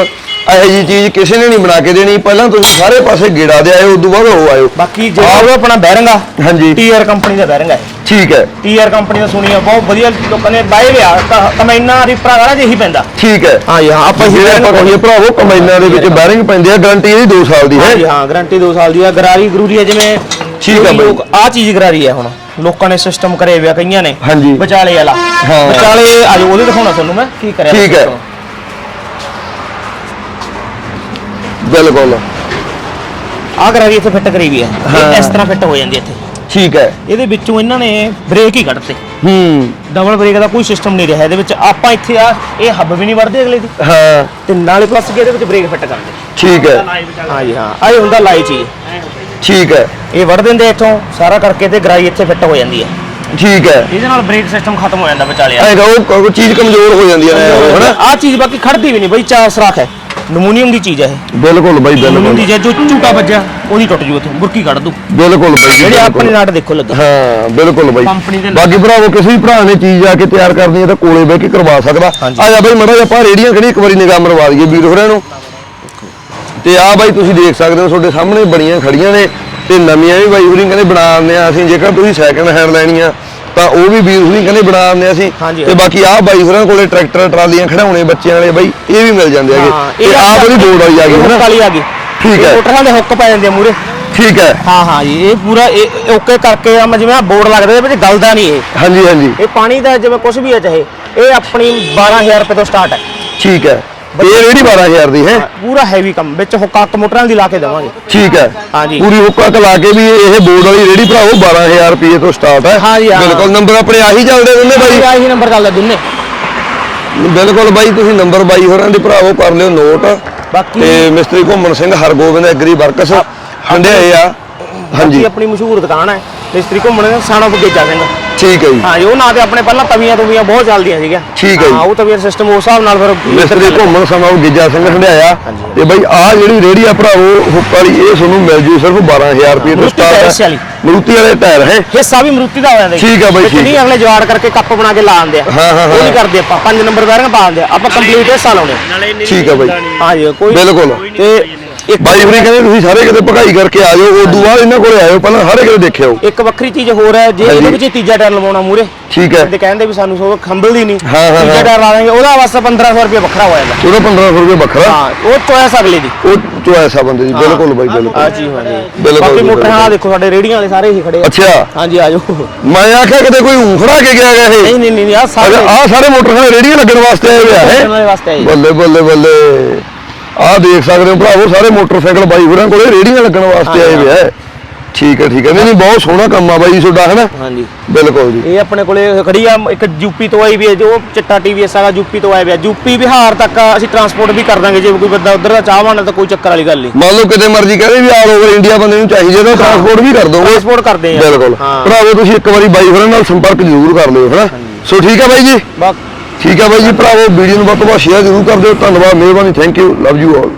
ਇਹੋ ਜੀ ਚੀਜ਼ ਕਿਸੇ ਨੇ ਨਹੀਂ ਬਣਾ ਕੇ ਦੇਣੀ। ਪਹਿਲਾਂ ਤੁਸੀਂ ਸਾਰੇ ਪਾਸੇ ਗੇੜਾ ਦੇ ਆਇਓ ਉਦੋਂ ਬਾਅਦ ਉਹ ਆਇਓ। ਬਾਕੀ ਜਿਹੜਾ ਆਪਣਾ ਬੈਰਿੰਗ ਆ ਹਾਂਜੀ ਟੀਆਰ ਕੰਪਨੀ ਦਾ ਬੈਰਿੰਗ ਹੈ। ਠੀਕ ਹੈ। ਟੀਆਰ ਕੰਪਨੀ ਦਾ ਸੁਣੀ ਆ ਬਹੁਤ ਵਧੀਆ ਲੋਕਾਂ ਨੇ ਬਾਏ ਲਿਆ ਕਮੈਨਾ ਰੀਪਰਾ ਵਾਲਾ ਜਿਹੀ ਪੈਂਦਾ। ਠੀਕ ਹੈ। ਹਾਂ ਜੀ ਹਾਂ ਆਪਾਂ ਜਿਹੜੇ ਆਪਾਂ ਕਹੀਏ ਭਰਾਵੋ ਕੰਬਾਈਨਾਂ ਦੇ ਵਿੱਚ ਬੈਰਿੰਗ ਪੈਂਦੇ ਆ ਗਾਰੰਟੀ ਇਹਦੀ 2 ਸਾਲ ਦੀ ਹੈ। ਹਾਂ ਜੀ ਹਾਂ ਗਾਰੰਟੀ 2 ਸਾਲ ਦੀ ਆ। ਗਰਾਰੀ ਗਰੂਰੀ ਹੈ ਜਿਵੇਂ ਠੀਕ ਕਈ ਬਾਈ। ਆ ਚੀਜ਼ ਗਰਾਰੀ ਹੈ ਹੁਣ। ਲੋਕਾਂ ਨੇ ਸਿਸਟਮ ਕਰੇ ਹੋਇਆ ਕਈਆਂ ਨੇ। ਹਾਂਜੀ। ਵਿਚਾਲੇ ਵਾਲਾ। ਹਾਂ। ਵਿਚਾਲੇ ਆ ਜਾਓ ਉਹਦੇ ਦਿਖਾਉਣਾ ਤੁਹਾਨੂੰ ਮੈਂ ਕੀ ਕਰਿਆ ਠੀਕ ਹੈ। ਬਿਲਕੁਲ। ਆ ਗਰਾਰੀ ਇੱਥੇ ਫਿੱਟ ਕਰੀ ਵੀ ਹੈ ਹਾਂ। ਇਹ ਇਸ ਤਰ੍ਹਾਂ ਫਿੱਟ ਹੋ ਜਾਂਦੀ ਹੈ ਇੱਥੇ। ਠੀਕ ਹੈ। ਇਹਦੇ ਵਿੱਚੋਂ ਇਹਨਾਂ ਨੇ ਬ੍ਰੇਕ ਹੀ ਕੱਢਤੇ। ਹੂੰ। ਡਬਲ ਬ੍ਰੇਕ ਦਾ ਕੋਈ ਸਿਸਟਮ ਨਹੀਂ ਰਿਹਾ। ਇਹਦੇ ਵਿੱਚ ਆਪਾਂ ਇੱਥੇ ਆ ਇਹ ਹੱਬ ਵੀ ਨਹੀਂ ਵੜਦੇ ਅਗਲੇ ਦੀ। ਹਾਂ। ਤੇ ਨਾਲੇ ਪਲੱਸ ਕੇ ਇਹਦੇ ਵਿੱਚ ਬ੍ਰੇਕ ਫਿੱਟ ਕਰਦੇ। ਠੀਕ ਹੈ। ਹਾਂ ਜੀ ਹਾਂ। ਆ ਇਹ ਹੁੰਦਾ ਲਾਈ ਚੀਜ਼ ਠੀਕ ਹੈ। ਇਹ ਵੜ ਦਿੰਦੇ ਇੱਥੋਂ ਸਾਰਾ ਕਰਕੇ ਤੇ ਗਰਾਈ ਇੱਥੇ ਫਿੱਟ ਹੋ ਜਾਂਦੀ ਹੈ ਠੀਕ ਹੈ। ਇਹਦੇ ਨਾਲ ਬ੍ਰੇਕ ਸਿਸਟਮ ਖਤਮ ਹੋ ਜਾਂਦਾ ਵਿਚਾਲੇ ਐਂ ਕੋਈ ਚੀਜ਼ ਕਮਜ਼ੋਰ ਹੋ ਜਾਂਦੀ ਹੈ ਉਹ, ਹਨਾ? ਆ। ਚੀਜ਼ ਬਾਕੀ ਖੜਦੀ ਵੀ ਨਹੀਂ। ਬਈ ਚਾਰ ਸਰਾਖ ਹੈ। ਨਮੂਨੀਅਮ ਦੀ ਚੀਜ਼ ਹੈ ਇਹ। ਬਿਲਕੁਲ ਬਾਈ ਨਮੂਨੀਅਮ ਬਿਲਕੁਲ। ਦੀ ਜੇ ਜੋ ਝੂਟਾ ਵੱਜਿਆ ਉਹਦੀ ਟੁੱਟ ਜੂ ਇੱਥੋਂ ਬੁਰਕੀ ਕੱਢ ਦੂ। ਬਿਲਕੁਲ ਬਾਈ ਜਿਹੜੇ ਬਿਲਕੁਲ। ਆਪਣੇ ਨਾਟ ਦੇਖੋ ਲੱਗੇ। ਹਾਂ ਬਿਲਕੁਲ ਬਾਈ। ਕੰਪਨੀ ਦੇ ਬਾਕੀ ਭਰਾਵੋ ਕਿਸੇ ਵੀ ਭਰਾ ਨੇ ਚੀਜ਼ ਆ ਕੇ ਤਿਆਰ ਕਰਨੀ ਹੈ ਤਾਂ ਕੋਲੇ ਬਹਿ ਕੇ ਕਰਵਾ ਸਕਦਾ। ਹਾਂਜੀ। ਆ ਜਾ ਬਾਈ ਮੜਾ ਆਪਾਂ ਰੇੜੀਆਂ ਖੜੀ ਇੱਕ ਵਾਰੀ ਨਿਗਾਹ ਮਰਵਾ ਦਈਏ ਵੀਰ ਹੋਰਾਂ ਨੂੰ। ਤੇ ਆ ਬਾਈ ਤੁਸੀਂ ਦੇਖ ਸਕਦੇ ਹੋ ਤੁਹਾਡੇ ਸਾਹਮਣੇ ਬੜੀਆਂ ਖੜੀਆਂ ਨੇ ਤੇ ਨਵੀਆਂ ਵੀ ਬਾਈ ਹੋਰੀ ਕਹਿੰਦੇ ਬਣਾ ਦਿੰਦੇ ਆ। ਅਸੀਂ ਜੇਕਰ ਤੁਸੀਂ ਸੈਕੰਡ ਹੈਂਡ ਲੈਣੀਆਂ ਤਾਂ ਉਹ ਵੀ ਵੀਰ ਹੋਰੀ ਕਹਿੰਦੇ ਬਣਾ ਦਿੰਦੇ ਅਸੀਂ। ਤੇ ਬਾਕੀ ਆ ਬਾਈ ਹੋਰਾਂ ਕੋਲੇ ਟਰੈਕਟਰ ਟਰਾਲੀਆਂ ਖੜਾਉਣੇ ਬੱਚਿਆਂ ਵਾਲੇ ਬਾਈ ਇਹ ਵੀ ਮਿਲ ਜਾਂਦੇ ਹੈਗੇ। ਤੇ ਆ ਬੜੀ ਬੋਰਡ ਵਾਲੀ ਆ ਗਈ ਹੈ ਆ ਗਈ। ਠੀਕ ਹੈ। ਮੋਟਰਾਂ ਦੇ ਹੁੱਕ ਪੈ ਜਾਂਦੇ ਆ ਮੂਰੇ ਠੀਕ ਹੈ। ਹਾਂ ਹਾਂ ਜੀ ਇਹ ਪੂਰਾ ਇਹ ਓਕੇ ਕਰਕੇ ਆ ਜਿਵੇਂ ਆ ਬੋਰਡ ਲੱਗਦਾ ਇਹਦੇ ਵਿੱਚ ਗਲਦਾ ਨਹੀਂ ਇਹ। ਹਾਂਜੀ ਹਾਂਜੀ। ਇਹ ਪਾਣੀ ਦਾ ਜਿਵੇਂ ਕੁਝ ਵੀ ਹੈ ਚਾਹੇ। ਇਹ ਆਪਣੀ 12000 ਰੁਪਏ ਤੋਂ ਸਟਾਰਟ ਹੈ। ਠੀਕ ਹੈ। ਇਹ ਰੇੜੀ 12000 ਦੀ ਹੈ। ਪੂਰਾ ਹੈਵੀ ਕੰਮ ਵਿੱਚ ਹੁੱਕਾ ਮੋਟਰਾਂ ਦੀ ਲਾ ਕੇ ਦੇਵਾਂਗੇ। ਠੀਕ ਹੈ। ਹਾਂਜੀ। ਪੂਰੀ ਹੁੱਕਾ ਲਾ ਕੇ ਵੀ ਇਹ ਬੋਰਡ ਵਾਲੀ ਰੇੜੀ ਭਰਾਓ 12000 ਰੁਪਏ ਤੋਂ ਸਟਾਰਟ ਹੈ। ਹਾਂਜੀ, ਹਾਂ। ਬਿਲਕੁਲ ਨੰਬਰ ਆਪਣੇ ਆਹੀ ਚੱਲਦੇ ਰਹਿੰਦੇ ਬਾਈ। ਆਹੀ ਨੰਬਰ ਚੱਲਦਾ ਦੁੰਨੇ ਬਿਲਕੁਲ ਬਾਈ ਤੁਸੀਂ ਨੰਬਰ ਬਾਈ ਹੋਰਾਂ ਦੇ ਭਰਾਵੋ ਕਰ ਲਿਓ ਨੋਟ ਬਾਕੀ ਤੇ ਮਿਸਤਰੀ ਘੁੰਮਣ ਸਿੰਘ ਹਰਗੋਬਿੰਦ ਐਗਰੀ ਵਰਕਸ ਹੰਡਿਆਏ ਆ। ਹਾਂਜੀ ਹਾਂਜੀ। ਆਪਣੀ ਮਸ਼ਹੂਰ ਦੁਕਾਨ ਹੈ ਮਿਸਤਰੀ ਘੁੰਮਣ ਸਾਣਾ ਬਗੇਜਾ ਸਿੰਘ। ਠੀਕ ਹੈ ਜੀ। ਹਾਂ ਜੀ ਉਹ ਨਾਂ ਤੇ ਆਪਣੇ ਪਹਿਲਾਂ ਤਵੀਆਂ ਤਵੀਆਂ ਬਹੁਤ ਚੱਲਦੀਆਂ ਸੀਗੀਆਂ। ਠੀਕ ਹੈ ਜੀ। ਹਾਂ ਉਹ ਤਵੀਆਂ ਸਿਸਟਮ ਉਸ ਹਿਸਾਬ ਨਾਲ ਫਿਰ ਮਿਸਤਰੀ ਘੁੰਮਣ ਸਮਾਂ ਗਿੱਜਾ ਸਿੰਘ ਹੰਡਿਆਇਆ ਤੇ ਬਾਈ ਆਹ ਜਿਹੜੀ ਰੇੜੀ ਆ ਭਰਾਵੋ ਹੁੱਕ ਵਾਲੀ ਇਹ ਤੁਹਾਨੂੰ ਮਿਲ ਜੂ ਸਿਰਫ 12000 ਰੁਪਏ ਤੋਂ ਮਰੂਤੀ ਟਾਇਰ ਸਟਾਰਟ ਵਾਲੀ। ਹੈ ਮਰੂਤੀ ਵਾਲੇ ਟਾਇਰ ਹੈ। ਹਿੱਸਾ ਵੀ ਮਰੂਤੀ ਦਾ ਹੋ ਜਾਂਦਾ ਜੀ। ਠੀਕ ਹੈ ਬਾਈ, ਵਿੱਚ ਠੀਕ ਨਹੀਂ ਅਗਲੇ ਜਵਾੜ ਕਰਕੇ ਕੱਪ ਬਣਾ ਕੇ ਲਾ ਦਿੰਦੇ ਆ। ਹਾਂ, ਹਾਂ, ਉਹ ਨਹੀਂ ਹਾਂ। ਕਰਦੇ ਆਪਾਂ। ਪੰਜ ਨੰਬਰ ਬੈਰਿੰਗ ਪਾ ਦਿੰਦੇ ਆ। ਆਪਾਂ ਕੰਪਲੀਟ ਹਿੱਸਾ ਲਾਉਣੇ ਆ। ਠੀਕ ਹੈ ਬਾਈ। ਹਾਂ ਜੀ ਕੋਈ ਬਿਲਕੁਲ। ਤੇ ਬਾਈ ਵੀਰੇ ਕਹਿੰਦੇ ਤੁਸੀਂ ਸਾਰੇ ਕਿਤੇ ਭਗਾਈ ਕਰਕੇ ਆ ਜਾਓ ਉਦੋਂ ਬਾਅਦ ਇਹਨਾਂ ਕੋਲੇ ਆਇਓ ਪਹਿਲਾਂ ਸਾਰੇ ਕਿਤੇ ਦੇਖਿਓ। ਇੱਕ ਵੱਖਰੀ ਚੀਜ਼ ਹੋਰ ਹੈ ਜੇ। ਇਹਦੇ ਵਿੱਚ ਤੀਜਾ ਟਾਇਰ ਲਵਾਉਣਾ ਮੂਰੇ ਠੀਕ ਹੈ। ਤੇ ਕਹਿੰਦੇ ਵੀ ਸਾਨੂੰ ਸੋ ਖੰਬਲਦੀ ਨਹੀਂ ਹਾਂ, ਹਾਂ, ਤੀਜਾ ਹਾਂ। ਟਾਇਰ ਲਾ ਦਾਂਗੇ ਉਹਦਾ ਵਾਸਤੇ 1500 ਰੁਪਏ ਵੱਖਰਾ ਹੋ ਜਾਂਦਾ। ਉਹਦਾ 1500 ਰੁਪਏ ਵੱਖਰਾ? ਹਾਂ ਉਹ ਚੋਇਸ ਅਗਲੇ ਦੀ। ਉਹ ਚੁਆਇਸ ਆ ਬੰਦੇ ਦੀ ਬਿਲਕੁਲ ਬਾਈ ਆ ਬਿਲਕੁਲ ਜੀ ਹਾਂ ਜੀ। ਬਿਲਕੁਲ ਬਾਕੀ ਜੀ, ਮੋਟਰ। ਹਾਂ ਦੇਖੋ ਸਾਡੇ ਰੇੜੀਆਂ ਵਾਲੇ ਸਾਰੇ ਹੀ ਖੜੇ ਆ। ਅੱਛਾ। ਹਾਂਜੀ ਆ ਜਾਓ। ਮੈਂ ਆਖਿਆ ਕਿਤੇ ਕੋਈ ਉਂਖੜਾ ਕੇ ਗਿਆ ਇਹ? ਨਹੀਂ ਨਹੀਂ ਨਹੀਂ ਆ ਸਾਰੇ। ਆਹ ਸਾਰੇ ਮੋਟਰਸਾਈਕਲ ਰੇੜੀਆਂ ਲੱਗਣ ਵਾਸਤੇ ਆਏ ਹੈ? ਦੇ ਵਾਸਤੇ ਆਏ ਬੱਲੇ ਬੱਲੇ ਬੱਲੇ। ਆਹ ਦੇਖ ਸਕਦੇ ਹੋ ਭਰਾਵੋ ਸਾਰੇ ਮੋਟਰਸਾਈਕਲ ਬਾਈ ਹੋਰਾਂ ਕੋਲੇ ਰੇੜੀਆਂ ਲੱਗਣ ਵਾਸਤੇ ਆਏ ਹੋਇਆ ਹੈ ਠੀਕ ਹੈ ਠੀਕ ਹੈ। ਨਹੀਂ ਨਹੀਂ ਬਹੁਤ ਸੋਹਣਾ ਕੰਮ ਆ ਬਾਈ ਤੁਹਾਡਾ ਹੈ ਨਾ? ਹਾਂਜੀ। ਬਿਲਕੁਲ ਜੀ। ਇਹ ਆਪਣੇ ਕੋਲੇ ਖੜੀ ਆ ਇੱਕ ਯੂਪੀ ਤੋਂ ਆਈ ਵੀ ਹੈ ਜੋ ਚਿੱਟਾ ਟੀਵੀਐਸ ਹੈਗਾ ਯੂਪੀ ਤੋਂ ਆਇਆ ਵੀ ਹੈ ਯੂਪੀ ਬਿਹਾਰ ਤੱਕ ਅਸੀਂ ਟਰਾਂਸਪੋਰਟ ਵੀ ਕਰ ਦਾਂਗੇ ਜੇ ਕੋਈ ਬੰਦਾ ਉਧਰ ਦਾ ਚਾਹਵਾਨ ਹੈ ਤਾਂ ਕੋਈ ਚੱਕਰ ਵਾਲੀ ਗੱਲ ਨਹੀਂ। ਮੰਨ ਲਓ ਕਿਤੇ ਮਰਜ਼ੀ ਕਹਦੇ ਵੀ ਆਲ ਓਵਰ ਇੰਡੀਆ ਬੰਦੇ ਨੂੰ ਚਾਹੀਦੇ ਤਾਂ ਟਰਾਂਸਪੋਰਟ ਵੀ ਕਰ ਦੋਗੇ ਟਰਾਂਸਪੋਰਟ ਕਰਦੇ ਆ। ਬਿਲਕੁਲ। ਹਾਂ। ਭਰਾਵੋ ਤੁਸੀਂ ਇੱਕ ਵਾਰੀ ਬਾਈ ਹੋਰਾਂ ਨਾਲ ਸੰਪਰਕ ਜ਼ਰੂਰ ਕਰ ਲਿਓ ਹਨਾ ਸੋ ਠੀਕ ਹੈ ਬਾਈ ਜੀ। ਬਸ। ਠੀਕ ਹੈ ਬਾਈ ਜੀ, ਭਰਾਵੋ, ਵੀਡੀਓ ਨੂੰ ਵੱਧ ਤੋਂ ਵੱਧ ਸ਼ੇਅਰ ਜ਼ਰੂਰ ਕਰ ਦਿਓ। ਧੰਨਵਾਦ, ਮਿਹਰਬਾਨੀ thank you love you all